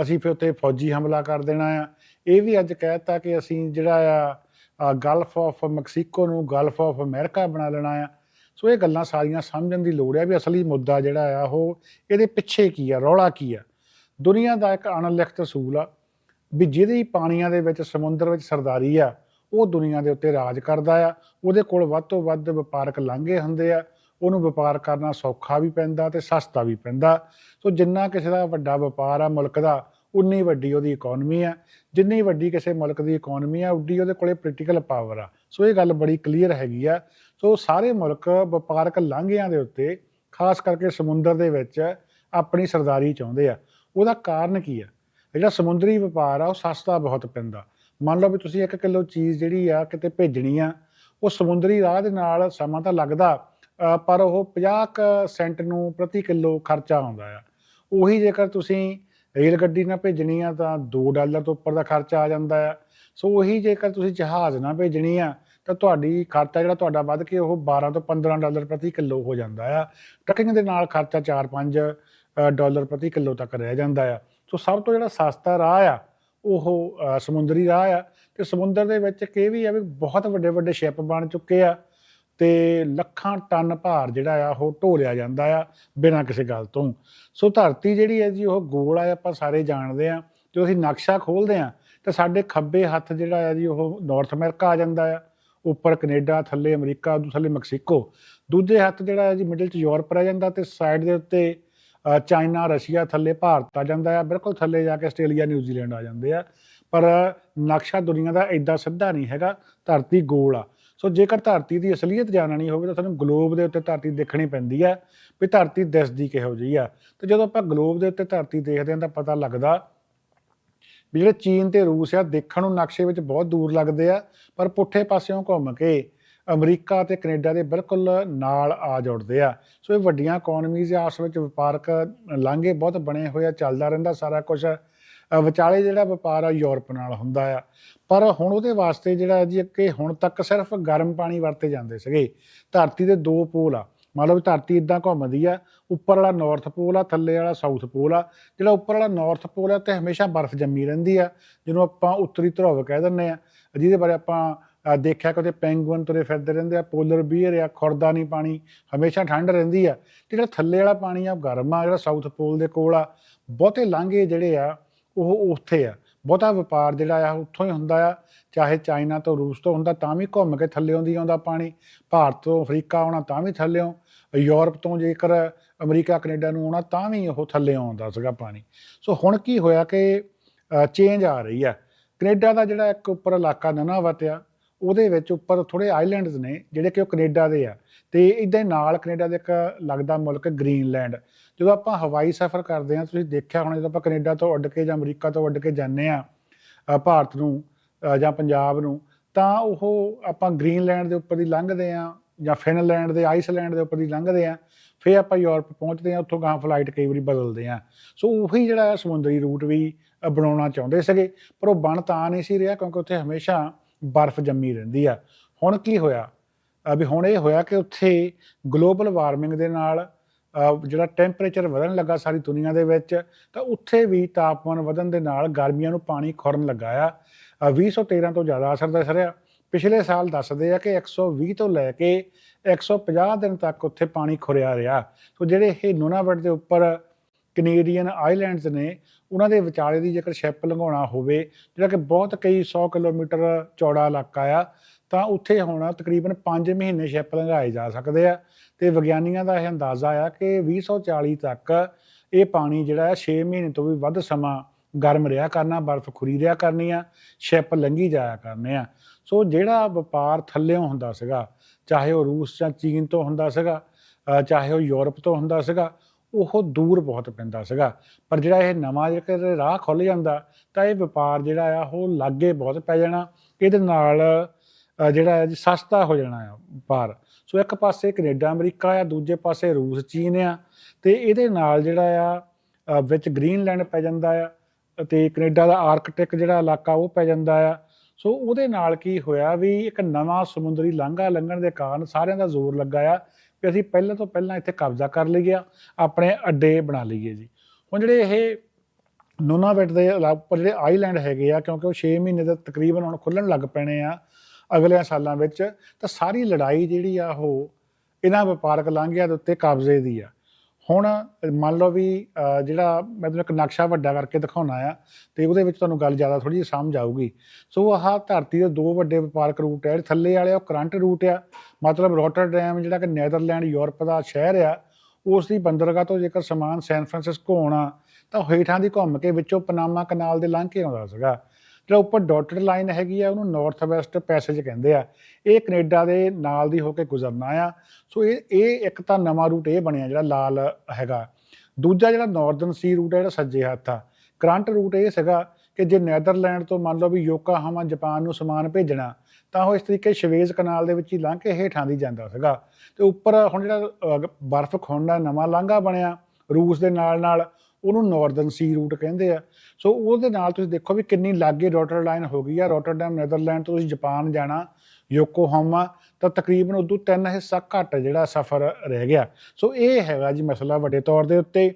ਅਸੀਂ ਫਿਰ ਉੱਤੇ ਫੌਜੀ ਹਮਲਾ ਕਰ ਦੇਣਾ ਆ। ਇਹ ਵੀ ਅੱਜ ਕਹਿਤਾ ਕਿ ਅਸੀਂ ਜਿਹੜਾ ਆ ਗਲਫ ਆਫ ਮੈਕਸੀਕੋ ਨੂੰ ਗਲਫ ਆਫ ਅਮਰੀਕਾ ਬਣਾ ਲੈਣਾ ਆ। ਸੋ ਇਹ ਗੱਲਾਂ ਸਾਰੀਆਂ ਸਮਝਣ ਦੀ ਲੋੜ ਹੈ ਵੀ ਅਸਲੀ ਮੁੱਦਾ ਜਿਹੜਾ ਆ ਉਹ ਇਹਦੇ ਪਿੱਛੇ ਕੀ ਆ, ਰੌਲਾ ਕੀ ਆ। ਦੁਨੀਆ ਦਾ ਇੱਕ ਅਣਲਿਖਤ ਅਸੂਲ ਆ ਵੀ ਜਿਹਦੇ ਪਾਣੀਆਂ ਦੇ ਵਿੱਚ, ਸਮੁੰਦਰ ਵਿੱਚ ਸਰਦਾਰੀ ਆ, ਉਹ ਦੁਨੀਆ ਦੇ ਉੱਤੇ ਰਾਜ ਕਰਦਾ ਆ। ਉਹਦੇ ਕੋਲ ਵੱਧ ਤੋਂ ਵੱਧ ਵਪਾਰਕ ਲਾਂਘੇ ਹੁੰਦੇ ਆ। ਉਹਨੂੰ ਵਪਾਰ ਕਰਨਾ ਸੌਖਾ ਵੀ ਪੈਂਦਾ ਤੇ ਸਸਤਾ ਵੀ ਪੈਂਦਾ। ਸੋ ਜਿੰਨਾ ਕਿਸੇ ਦਾ ਵੱਡਾ ਵਪਾਰ ਆ ਮੁਲਕ ਦਾ, ਉਨੀ ਵੱਡੀ ਉਹਦੀ ਇਕਨੋਮੀ ਆ। ਜਿੰਨੀ ਵੱਡੀ ਕਿਸੇ ਮੁਲਕ ਦੀ ਇਕਨੋਮੀ ਆ, ਉੱਡੀ ਉਹਦੇ ਕੋਲੇ ਪੋਲੀਟੀਕਲ ਪਾਵਰ ਆ। ਸੋ ਇਹ ਗੱਲ ਬੜੀ ਕਲੀਅਰ ਹੈਗੀ ਆ। ਸੋ ਸਾਰੇ ਮੁਲਕ ਵਪਾਰਕ ਲਾਂਘਿਆਂ ਦੇ ਉੱਤੇ, ਖਾਸ ਕਰਕੇ ਸਮੁੰਦਰ ਦੇ ਵਿੱਚ, ਆਪਣੀ ਸਰਦਾਰੀ ਚਾਹੁੰਦੇ ਆ। ਉਹਦਾ ਕਾਰਨ ਕੀ ਆ? ਜਿਹੜਾ ਸਮੁੰਦਰੀ ਵਪਾਰ ਆ, ਉਹ ਸਸਤਾ ਬਹੁਤ ਪੈਂਦਾ। ਮੰਨ ਲਓ ਵੀ ਤੁਸੀਂ 1 ਕਿਲੋ ਚੀਜ਼ ਜਿਹੜੀ ਆ ਕਿਤੇ ਭੇਜਣੀ ਆ, ਉਹ ਸਮੁੰਦਰੀ ਰਾਹ ਦੇ ਨਾਲ ਸਮਾਂ ਤਾਂ ਲੱਗਦਾ ਪਰ ਉਹ 50 ਕੁ ਸੈਂਟ ਨੂੰ ਪ੍ਰਤੀ ਕਿਲੋ ਖਰਚਾ ਆਉਂਦਾ ਆ। ਉਹੀ ਜੇਕਰ ਤੁਸੀਂ ਰੇਲ ਗੱਡੀ ਨਾਲ ਭੇਜਣੀ ਆ ਤਾਂ 2 ਡਾਲਰ ਤੋਂ ਉੱਪਰ ਦਾ ਖਰਚਾ ਆ ਜਾਂਦਾ ਆ। ਸੋ ਉਹੀ ਜੇਕਰ ਤੁਸੀਂ ਜਹਾਜ਼ ਨਾਲ ਭੇਜਣੀ ਆ ਤਾਂ ਤੁਹਾਡੀ ਖਰਚਾ ਜਿਹੜਾ ਤੁਹਾਡਾ ਵੱਧ ਕੇ ਉਹ 12 ਤੋਂ 15 ਡਾਲਰ ਪ੍ਰਤੀ ਕਿਲੋ ਹੋ ਜਾਂਦਾ ਆ। ਟਰਕਿੰਗ ਦੇ ਨਾਲ ਖਰਚਾ 4-5 ਡਾਲਰ ਪ੍ਰਤੀ ਕਿਲੋ ਤੱਕ ਰਹਿ ਜਾਂਦਾ ਆ। ਸੋ ਸਭ ਤੋਂ ਜਿਹੜਾ ਸਸਤਾ ਰਾਹ ਆ, ਉਹ ਸਮੁੰਦਰੀ ਰਾਹ ਆ। ਤੇ ਸਮੁੰਦਰ ਦੇ ਵਿੱਚ ਕਿ ਇਹ ਵੀ ਆ ਵੀ ਬਹੁਤ ਵੱਡੇ ਵੱਡੇ ਸ਼ਿਪ ਬਣ ਚੁੱਕੇ ਆ। ਤੇ ਲੱਖਾਂ ਟਨ ਭਾਰ ਜਿਹੜਾ ਆ ਉਹ ਢੋਲਿਆ ਜਾਂਦਾ ਆ ਬਿਨਾਂ ਕਿਸੇ ਗੱਲ ਤੋਂ। ਸੋ ਧਰਤੀ ਜਿਹੜੀ ਹੈ ਜੀ, ਉਹ ਗੋਲ ਆ, ਆਪਾਂ ਸਾਰੇ ਜਾਣਦੇ ਆ। ਜਦੋਂ ਅਸੀਂ ਨਕਸ਼ਾ ਖੋਲਦੇ ਆ, ਤਾਂ ਸਾਡੇ ਖੱਬੇ ਹੱਥ ਜਿਹੜਾ ਆ ਜੀ, ਉਹ ਨਾਰਥ ਅਮਰੀਕਾ ਆ ਜਾਂਦਾ ਆ। ਉੱਪਰ ਕੈਨੇਡਾ, ਥੱਲੇ ਅਮਰੀਕਾ, ਉਦੋਂ ਥੱਲੇ ਮੈਕਸੀਕੋ। ਦੂਜੇ ਹੱਥ ਜਿਹੜਾ ਹੈ ਜੀ ਮਿਡਲ ਚ ਯੂਰਪ ਰਹਿ ਜਾਂਦਾ ਤੇ ਸਾਈਡ ਦੇ ਉੱਤੇ ਚਾਈਨਾ, ਰਸ਼ੀਆ ਥੱਲੇ ਭਾਰਤ ਆ ਜਾਂਦਾ ਆ। ਬਿਲਕੁਲ ਥੱਲੇ ਜਾ ਕੇ ਆਸਟ੍ਰੇਲੀਆ ਨਿਊਜ਼ੀਲੈਂਡ ਆ ਜਾਂਦੇ ਆ। ਪਰ ਨਕਸ਼ਾ ਦੁਨੀਆ ਦਾ ਐਡਾ ਸਿੱਧਾ ਨਹੀਂ ਹੈਗਾ। ਧਰਤੀ ਗੋਲ ਆ। ਸੋ ਜੇਕਰ ਧਰਤੀ ਦੀ ਅਸਲੀਅਤ ਜਾਣਨੀ ਹੋਵੇ ਤਾਂ ਸਾਨੂੰ ਗਲੋਬ ਦੇ ਉੱਤੇ ਧਰਤੀ ਦੇਖਣੀ ਪੈਂਦੀ ਆ ਵੀ ਧਰਤੀ ਦਿਸਦੀ ਕਿਹੋ ਜਿਹੀ ਆ। ਤੇ ਜਦੋਂ ਆਪਾਂ ਗਲੋਬ ਦੇ ਉੱਤੇ ਧਰਤੀ ਦੇਖਦੇ ਹਾਂ ਤਾਂ ਪਤਾ ਲੱਗਦਾ ਵੀ ਜਿਹੜੇ ਚੀਨ ਤੇ ਰੂਸ ਆ, ਦੇਖਣ ਨੂੰ ਨਕਸ਼ੇ ਵਿੱਚ ਬਹੁਤ ਦੂਰ ਲੱਗਦੇ ਆ, ਪਰ ਪੁੱਠੇ ਪਾਸਿਓਂ ਘੁੰਮ ਕੇ ਅਮਰੀਕਾ ਤੇ ਕੈਨੇਡਾ ਦੇ ਬਿਲਕੁਲ ਨਾਲ ਆ ਜੁੜਦੇ ਆ। ਸੋ ਇਹ ਵੱਡੀਆਂ ਇਕਨੋਮੀਜ਼ ਆਪਸ ਵਿੱਚ ਵਪਾਰਕ ਲਾਂਘੇ ਬਹੁਤ ਬਣੇ ਹੋਏ ਆ, ਚੱਲਦਾ ਰਹਿੰਦਾ ਸਾਰਾ ਕੁਝ ਵਿਚਾਲੇ ਜਿਹੜਾ ਵਪਾਰ ਆ ਯੂਰਪ ਨਾਲ ਹੁੰਦਾ ਆ। ਪਰ ਹੁਣ ਉਹਦੇ ਵਾਸਤੇ ਜਿਹੜਾ ਜੀ ਕਿ ਹੁਣ ਤੱਕ ਸਿਰਫ ਗਰਮ ਪਾਣੀ ਵਰਤੇ ਜਾਂਦੇ ਸੀਗੇ। ਧਰਤੀ ਦੇ ਦੋ ਪੋਲ ਆ। ਮੰਨ ਲਓ ਧਰਤੀ ਇਦਾਂ ਘੁੰਮਦੀ ਆ, ਉੱਪਰ ਵਾਲਾ ਨਾਰਥ ਪੋਲ ਆ, ਥੱਲੇ ਵਾਲਾ ਸਾਊਥ ਪੋਲ ਆ। ਜਿਹੜਾ ਉੱਪਰ ਵਾਲਾ ਨਾਰਥ ਪੋਲ ਆ, ਤੇ ਹਮੇਸ਼ਾ ਬਰਫ਼ ਜੰਮੀ ਰਹਿੰਦੀ ਆ, ਜਿਹਨੂੰ ਆਪਾਂ ਉੱਤਰੀ ਧਰੁਵ ਕਹਿ ਦਿੰਦੇ ਆ। ਜਿਹਦੇ ਬਾਰੇ ਆਪਾਂ ਦੇਖਿਆ ਕਿ ਉਹਦੇ ਪੈਂਗੂਇਨ ਤੁਰੇ ਫਿਰਦੇ ਰਹਿੰਦੇ ਆ ਪੋਲਰ ਬੀਅਰ ਆ ਖੁਰਦਾ ਨਹੀਂ ਪਾਣੀ ਹਮੇਸ਼ਾ ਠੰਡ ਰਹਿੰਦੀ ਆ। ਤੇ ਜਿਹੜਾ ਥੱਲੇ ਵਾਲਾ ਪਾਣੀ ਆ ਗਰਮ ਆ। ਜਿਹੜਾ ਸਾਊਥ ਪੋਲ ਦੇ ਕੋਲ ਆ, ਬਹੁਤੇ ਲਾਂਘੇ ਜਿਹੜੇ ਆ ਉਹ ਉੱਥੇ ਆ। ਬਹੁਤਾ ਵਪਾਰ ਜਿਹੜਾ ਆ ਉੱਥੋਂ ਹੀ ਹੁੰਦਾ ਆ। ਚਾਹੇ ਚਾਈਨਾ ਤੋਂ ਰੂਸ ਤੋਂ ਹੁੰਦਾ, ਤਾਂ ਵੀ ਘੁੰਮ ਕੇ ਥੱਲੇ ਆਉਂਦੀ ਆਉਂਦਾ ਪਾਣੀ। ਭਾਰਤ ਤੋਂ ਅਫਰੀਕਾ ਆਉਣਾ, ਤਾਂ ਵੀ ਥੱਲਿਓਂ ਯੂਰਪ ਤੋਂ ਜੇਕਰ ਅਮਰੀਕਾ, ਕੈਨੇਡਾ ਨੂੰ ਆਉਣਾ, ਤਾਂ ਵੀ ਉਹ ਥੱਲੇ ਆਉਂਦਾ ਸੀਗਾ ਪਾਣੀ। ਸੋ ਹੁਣ ਕੀ ਹੋਇਆ ਕਿ ਚੇਂਜ ਆ ਰਹੀ ਆ। ਕੈਨੇਡਾ ਦਾ ਜਿਹੜਾ ਇੱਕ ਉੱਪਰ ਇਲਾਕਾ ਨਨਾਵਤ ਆ, ਉਹਦੇ ਵਿੱਚ ਉੱਪਰ ਥੋੜੇ ਆਈਲੈਂਡਸ ਨੇ, ਜਿਹੜੇ ਕਿ ਉਹ ਕੈਨੇਡਾ ਦੇ ਆ। ਤੇ ਇਦਾਂ ਨਾਲ ਕੈਨੇਡਾ ਦੇ ਇੱਕ ਲੱਗਦਾ ਮੁਲਕ ਗ੍ਰੀਨਲੈਂਡ। ਜਦੋਂ ਆਪਾਂ ਹਵਾਈ ਸਫ਼ਰ ਕਰਦੇ ਹਾਂ, ਤੁਸੀਂ ਦੇਖਿਆ ਹੋਣਾ ਜਦੋਂ ਆਪਾਂ ਕੈਨੇਡਾ ਤੋਂ ਉੱਡ ਕੇ ਜਾਂ ਅਮਰੀਕਾ ਤੋਂ ਉੱਡ ਕੇ ਜਾਂਦੇ ਆ ਭਾਰਤ ਨੂੰ ਜਾਂ ਪੰਜਾਬ ਨੂੰ, ਤਾਂ ਉਹ ਆਪਾਂ ਗ੍ਰੀਨਲੈਂਡ ਦੇ ਉੱਪਰ ਦੀ ਲੰਘਦੇ ਆ ਜਾਂ ਫਿਨਲੈਂਡ ਦੇ, ਆਈਸਲੈਂਡ ਦੇ ਉੱਪਰ ਦੀ ਲੰਘਦੇ ਆ ਫਿਰ ਆਪਾਂ ਯੂਰਪ ਪਹੁੰਚਦੇ ਆ ਉੱਥੋਂ ਗਾਂ ਫਲਾਈਟ ਕਈ ਵਾਰੀ ਬਦਲਦੇ ਆ ਸੋ ਉਹੀ ਜਿਹੜਾ ਹੈ ਸਮੁੰਦਰੀ ਰੂਟ ਵੀ ਬਣਾਉਣਾ ਚਾਹੁੰਦੇ ਸੀਗੇ, ਪਰ ਉਹ ਬਣ ਤਾਂ ਨਹੀਂ ਸੀ ਰਿਹਾ ਕਿਉਂਕਿ ਉੱਥੇ ਹਮੇਸ਼ਾ ਬਰਫ਼ ਜੰਮੀ ਰਹਿੰਦੀ ਆ। ਹੁਣ ਕੀ ਹੋਇਆ? ਵੀ ਹੁਣ ਇਹ ਹੋਇਆ ਕਿ ਉੱਥੇ ਗਲੋਬਲ ਵਾਰਮਿੰਗ ਦੇ ਨਾਲ ਜਿਹੜਾ ਟੈਂਪਰੇਚਰ ਵਧਣ ਲੱਗਾ ਸਾਰੀ ਦੁਨੀਆ ਦੇ ਵਿੱਚ ਤਾਂ ਉੱਥੇ ਵੀ ਤਾਪਮਾਨ ਵਧਣ ਦੇ ਨਾਲ ਗਰਮੀਆਂ ਨੂੰ ਪਾਣੀ ਖੁਰਨ ਲੱਗਾ ਆ। ਅ, 2013 ਤੋਂ ਜ਼ਿਆਦਾ ਅਸਰ ਦੱਸ ਰਿਹਾ। ਪਿਛਲੇ ਸਾਲ ਦੱਸਦੇ ਆ ਕਿ 120 ਤੋਂ ਲੈ ਕੇ 150 ਦਿਨ ਤੱਕ ਉੱਥੇ ਪਾਣੀ ਖੁਰਿਆ ਰਿਹਾ। ਸੋ ਜਿਹੜੇ ਇਹ ਨੂਨਾਵਟ ਦੇ ਉੱਪਰ ਕੈਨੇਡੀਅਨ ਆਈਲੈਂਡਸ ਨੇ ਉਹਨਾਂ ਦੇ ਵਿਚਾਲੇ ਦੀ ਜੇਕਰ ਸ਼ਿਪ ਲੰਘਾਉਣਾ ਹੋਵੇ ਜਿਹੜਾ ਕਿ ਬਹੁਤ ਕਈ 100 ਕਿਲੋਮੀਟਰ ਚੌੜਾ ਇਲਾਕਾ ਆ ਤਾਂ ਉੱਥੇ ਹੁਣ ਤਕਰੀਬਨ 5 ਮਹੀਨੇ ਸ਼ਿਪ ਲੰਘਾਏ ਜਾ ਸਕਦੇ ਆ ਤੇ ਵਿਗਿਆਨੀਆਂ ਦਾ ਇਹ ਅੰਦਾਜ਼ਾ ਆ ਕਿ 2040 ਤੱਕ ਇਹ ਪਾਣੀ ਜਿਹੜਾ ਹੈ 6 ਮਹੀਨੇ ਤੋਂ ਵੀ ਵੱਧ ਸਮਾਂ ਗਰਮ ਰਿਹਾ ਕਰਨਾ, ਬਰਫ਼ ਖੁਰੀ ਰਿਹਾ ਕਰਨੀ ਆ, ਸ਼ਿਪ ਲੰਘੀ ਜਾਇਆ ਕਰਨੇ ਆ। ਸੋ ਜਿਹੜਾ ਵਪਾਰ ਥੱਲਿਓਂ ਹੁੰਦਾ ਸੀਗਾ, ਚਾਹੇ ਉਹ ਰੂਸ ਜਾਂ ਚੀਨ ਤੋਂ ਹੁੰਦਾ ਸੀਗਾ ਚਾਹੇ ਉਹ ਯੂਰਪ ਤੋਂ ਹੁੰਦਾ ਸੀਗਾ, ਉਹ ਦੂਰ ਬਹੁਤ ਪੈਂਦਾ ਸੀਗਾ। ਪਰ ਜਿਹੜਾ ਇਹ ਨਵਾਂ ਜੇਕਰ ਰਾਹ ਖੁੱਲ ਜਾਂਦਾ ਤਾਂ ਇਹ ਵਪਾਰ ਜਿਹੜਾ ਆ, ਉਹ ਲਾਗੇ ਬਹੁਤ ਪੈ ਜਾਣਾ। ਇਹਦੇ ਨਾਲ ਜਿਹੜਾ ਹੈ ਜੀ, ਸਸਤਾ ਹੋ ਜਾਣਾ ਆ ਵਪਾਰ ਸੋ ਇੱਕ ਪਾਸੇ ਕੈਨੇਡਾ, ਅਮਰੀਕਾ ਆ, ਦੂਜੇ ਪਾਸੇ ਰੂਸ, ਚੀਨ ਆ। ਤੇ ਇਹਦੇ ਨਾਲ ਜਿਹੜਾ ਆ ਵਿੱਚ ਗ੍ਰੀਨਲੈਂਡ ਪੈ ਜਾਂਦਾ ਆ ਤੇ ਕੈਨੇਡਾ ਦਾ ਆਰਕਟਿਕ ਜਿਹੜਾ ਇਲਾਕਾ ਉਹ ਪੈ ਜਾਂਦਾ ਆ। ਸੋ ਉਹਦੇ ਨਾਲ ਕੀ ਹੋਇਆ ਵੀ ਇੱਕ ਨਵਾਂ ਸਮੁੰਦਰੀ ਲਾਂਘਾ ਲੰਘਣ ਦੇ ਕਾਰਨ ਸਾਰਿਆਂ ਦਾ ਜ਼ੋਰ ਲੱਗਾ ਆ ਕਿ ਅਸੀਂ ਪਹਿਲਾਂ ਤੋਂ ਪਹਿਲਾਂ ਇੱਥੇ ਕਬਜ਼ਾ ਕਰ ਲਈਏ, ਆਪਣੇ ਅੱਡੇ ਬਣਾ ਲਈਏ ਜੀ। ਹੁਣ ਜਿਹੜੇ ਇਹ ਨੋਨਾਵੈਟ ਦੇ ਇਲਾ- ਉੱਪਰ ਜਿਹੜੇ ਆਈਲੈਂਡ ਹੈਗੇ ਆ, ਕਿਉਂਕਿ ਉਹ 6 ਮਹੀਨੇ ਦੇ ਤਕਰੀਬਨ ਹੁਣ ਖੁੱਲਣ ਲੱਗ ਪੈਣੇ ਆ ਅਗਲੇ ਸਾਲਾਂ ਵਿੱਚ ਤਾਂ ਸਾਰੀ ਲੜਾਈ ਜਿਹੜੀ ਆ ਉਹ ਇਹਨਾਂ ਵਪਾਰਕ ਲਾਂਘਿਆਂ ਦੇ ਉੱਤੇ ਕਬਜ਼ੇ ਦੀ ਆ। ਹੁਣ ਮੰਨ ਲਓ ਵੀ ਜਿਹੜਾ ਮੈਂ ਤੁਹਾਨੂੰ ਇੱਕ ਨਕਸ਼ਾ ਵੱਡਾ ਕਰਕੇ ਦਿਖਾਉਣਾ ਆ ਤੇ ਉਹਦੇ ਵਿੱਚ ਤੁਹਾਨੂੰ ਗੱਲ ਜ਼ਿਆਦਾ ਥੋੜੀ ਜਿਹੀ ਸਮਝ ਆਊਗੀ। ਸੋ ਆਹ ਧਰਤੀ ਦੇ ਦੋ ਵੱਡੇ ਵਪਾਰਕ ਰੂਟ ਆ ਥੱਲੇ ਵਾਲੇ ਆ, ਉਹ ਕਰੰਟ ਰੂਟ ਆ। ਮਤਲਬ ਰੋਟਰਡੈਮ ਜਿਹੜਾ ਕਿ ਨੈਦਰਲੈਂਡ ਯੂਰਪ ਦਾ ਸ਼ਹਿਰ ਆ ਉਸ ਦੀ ਬੰਦਰਗਾਹ ਤੋਂ ਜੇਕਰ ਸਮਾਨ ਸੈਨ ਫਰਾਂਸਿਸਕੋ ਆਉਣਾ ਤਾਂ ਉਹ ਹੇਠਾਂ ਦੀ ਘੁੰਮ ਕੇ ਵਿੱਚੋਂ ਪਨਾਮਾ ਕਨਾਲ ਦੇ ਲੰਘ ਕੇ ਆਉਂਦਾ ਸੀਗਾ। ਜਿਹੜਾ ਉੱਪਰ ਡਾਟਡ ਲਾਈਨ ਹੈਗੀ ਆ, ਉਹਨੂੰ ਨਾਰਥ ਵੈਸਟ ਪੈਸੇਜ ਕਹਿੰਦੇ ਆ। ਇਹ ਕੈਨੇਡਾ ਦੇ ਨਾਲ ਦੀ ਹੋ ਕੇ ਗੁਜ਼ਰਨਾ ਆ। ਸੋ ਇਹ ਇਹ ਇੱਕ ਤਾਂ ਨਵਾਂ ਰੂਟ ਇਹ ਬਣਿਆ ਜਿਹੜਾ ਲਾਲ ਹੈਗਾ। ਦੂਜਾ ਜਿਹੜਾ ਨਾਰਥਰਨ ਸੀ ਰੂਟ ਹੈ ਜਿਹੜਾ ਸੱਜੇ ਹੱਥ ਆ। ਕਰੰਟ ਰੂਟ ਇਹ ਸੀਗਾ ਕਿ ਜੇ ਨੈਦਰਲੈਂਡ ਤੋਂ ਮੰਨ ਲਓ ਵੀ ਯੋਕਾਹਾਮਾ ਜਾਪਾਨ ਨੂੰ ਸਮਾਨ ਭੇਜਣਾ, ਤਾਂ ਉਹ ਇਸ ਤਰੀਕੇ ਸ਼ਵੇਜ਼ ਕਨਾਲ ਦੇ ਵਿੱਚ ਹੀ ਲੰਘ ਕੇ ਹੇਠਾਂ ਦੀ ਜਾਂਦਾ ਸੀਗਾ। ਤੇ ਉੱਪਰ ਹੁਣ ਜਿਹੜਾ ਬਰਫ਼ ਖੋਣ ਦਾ ਨਵਾਂ ਲਾਂਘਾ ਬਣਿਆ ਰੂਸ ਦੇ ਨਾਲ ਨਾਲ ਉਹਨੂੰ ਨਾਰਥਰਨ ਸੀ ਰੂਟ ਕਹਿੰਦੇ ਆ। ਸੋ ਉਹਦੇ ਨਾਲ ਤੁਸੀਂ ਦੇਖੋ ਵੀ ਕਿੰਨੀ ਲਾਗੇ ਰੋਟਰ ਲਾਈਨ ਹੋ ਗਈ ਆ। ਰੋਟਰਡਮ ਨੈਦਰਲੈਂਡ ਤੋਂ ਤੁਸੀਂ ਜਾਪਾਨ ਜਾਣਾ ਯੋਕੋਹਾਮਾ ਤਾਂ ਤਕਰੀਬਨ ਉਦੋਂ ਤਿੰਨ ਹਿੱਸਾ ਘੱਟ ਜਿਹੜਾ ਸਫ਼ਰ ਰਹਿ ਗਿਆ। ਸੋ ਇਹ ਹੈਗਾ ਜੀ ਮਸਲਾ ਵੱਡੇ ਤੌਰ ਦੇ ਉੱਤੇ।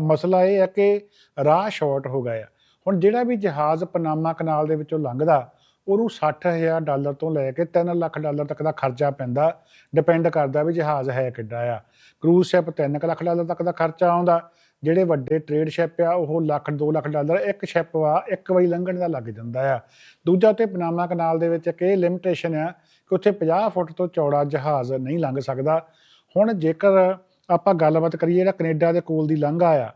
ਮਸਲਾ ਇਹ ਹੈ ਕਿ ਰਾਹ ਸ਼ਾਰਟ ਹੋ ਗਿਆ ਹੁਣ ਜਿਹੜਾ ਵੀ ਜਹਾਜ਼ ਪਨਾਮਾ ਕਨਾਲ ਦੇ ਵਿੱਚੋਂ ਲੰਘਦਾ, ਉਹਨੂੰ 60000 ਡਾਲਰ ਤੋਂ ਲੈ ਕੇ 3 ਲੱਖ ਡਾਲਰ ਤੱਕ ਦਾ ਖਰਚਾ ਪੈਂਦਾ। ਡਿਪੈਂਡ ਕਰਦਾ ਵੀ ਜਹਾਜ਼ ਹੈ ਕਿੱਡਾ ਆ। ਕਰੂਜ਼ ਸ਼ਿਪ 3 ਲੱਖ ਡਾਲਰ ਤੱਕ ਦਾ ਖਰਚਾ ਆਉਂਦਾ। ਜਿਹੜੇ ਵੱਡੇ ਟ੍ਰੇਡ ਸ਼ਿਪ ਆ, ਉਹ ਲੱਖ 2 ਲੱਖ ਡਾਲਰ ਇੱਕ ਸ਼ਿਪ ਆ ਇੱਕ ਵਾਰੀ ਲੰਘਣ ਦਾ ਲੱਗ ਜਾਂਦਾ ਆ। ਦੂਜਾ ਤੇ ਪਨਾਮਾ ਕਨਾਲ ਦੇ ਵਿੱਚ ਇੱਕ ਇਹ ਲਿਮਿਟੇਸ਼ਨ ਆ ਕਿ ਉੱਥੇ 50 ਫੁੱਟ ਤੋਂ ਚੌੜਾ ਜਹਾਜ਼ ਨਹੀਂ ਲੰਘ ਸਕਦਾ। ਹੁਣ ਜੇਕਰ ਆਪਾਂ ਗੱਲਬਾਤ ਕਰੀਏ ਜਿਹੜਾ ਕੈਨੇਡਾ ਦੇ ਕੋਲ ਦੀ ਲੰਘਾ ਆ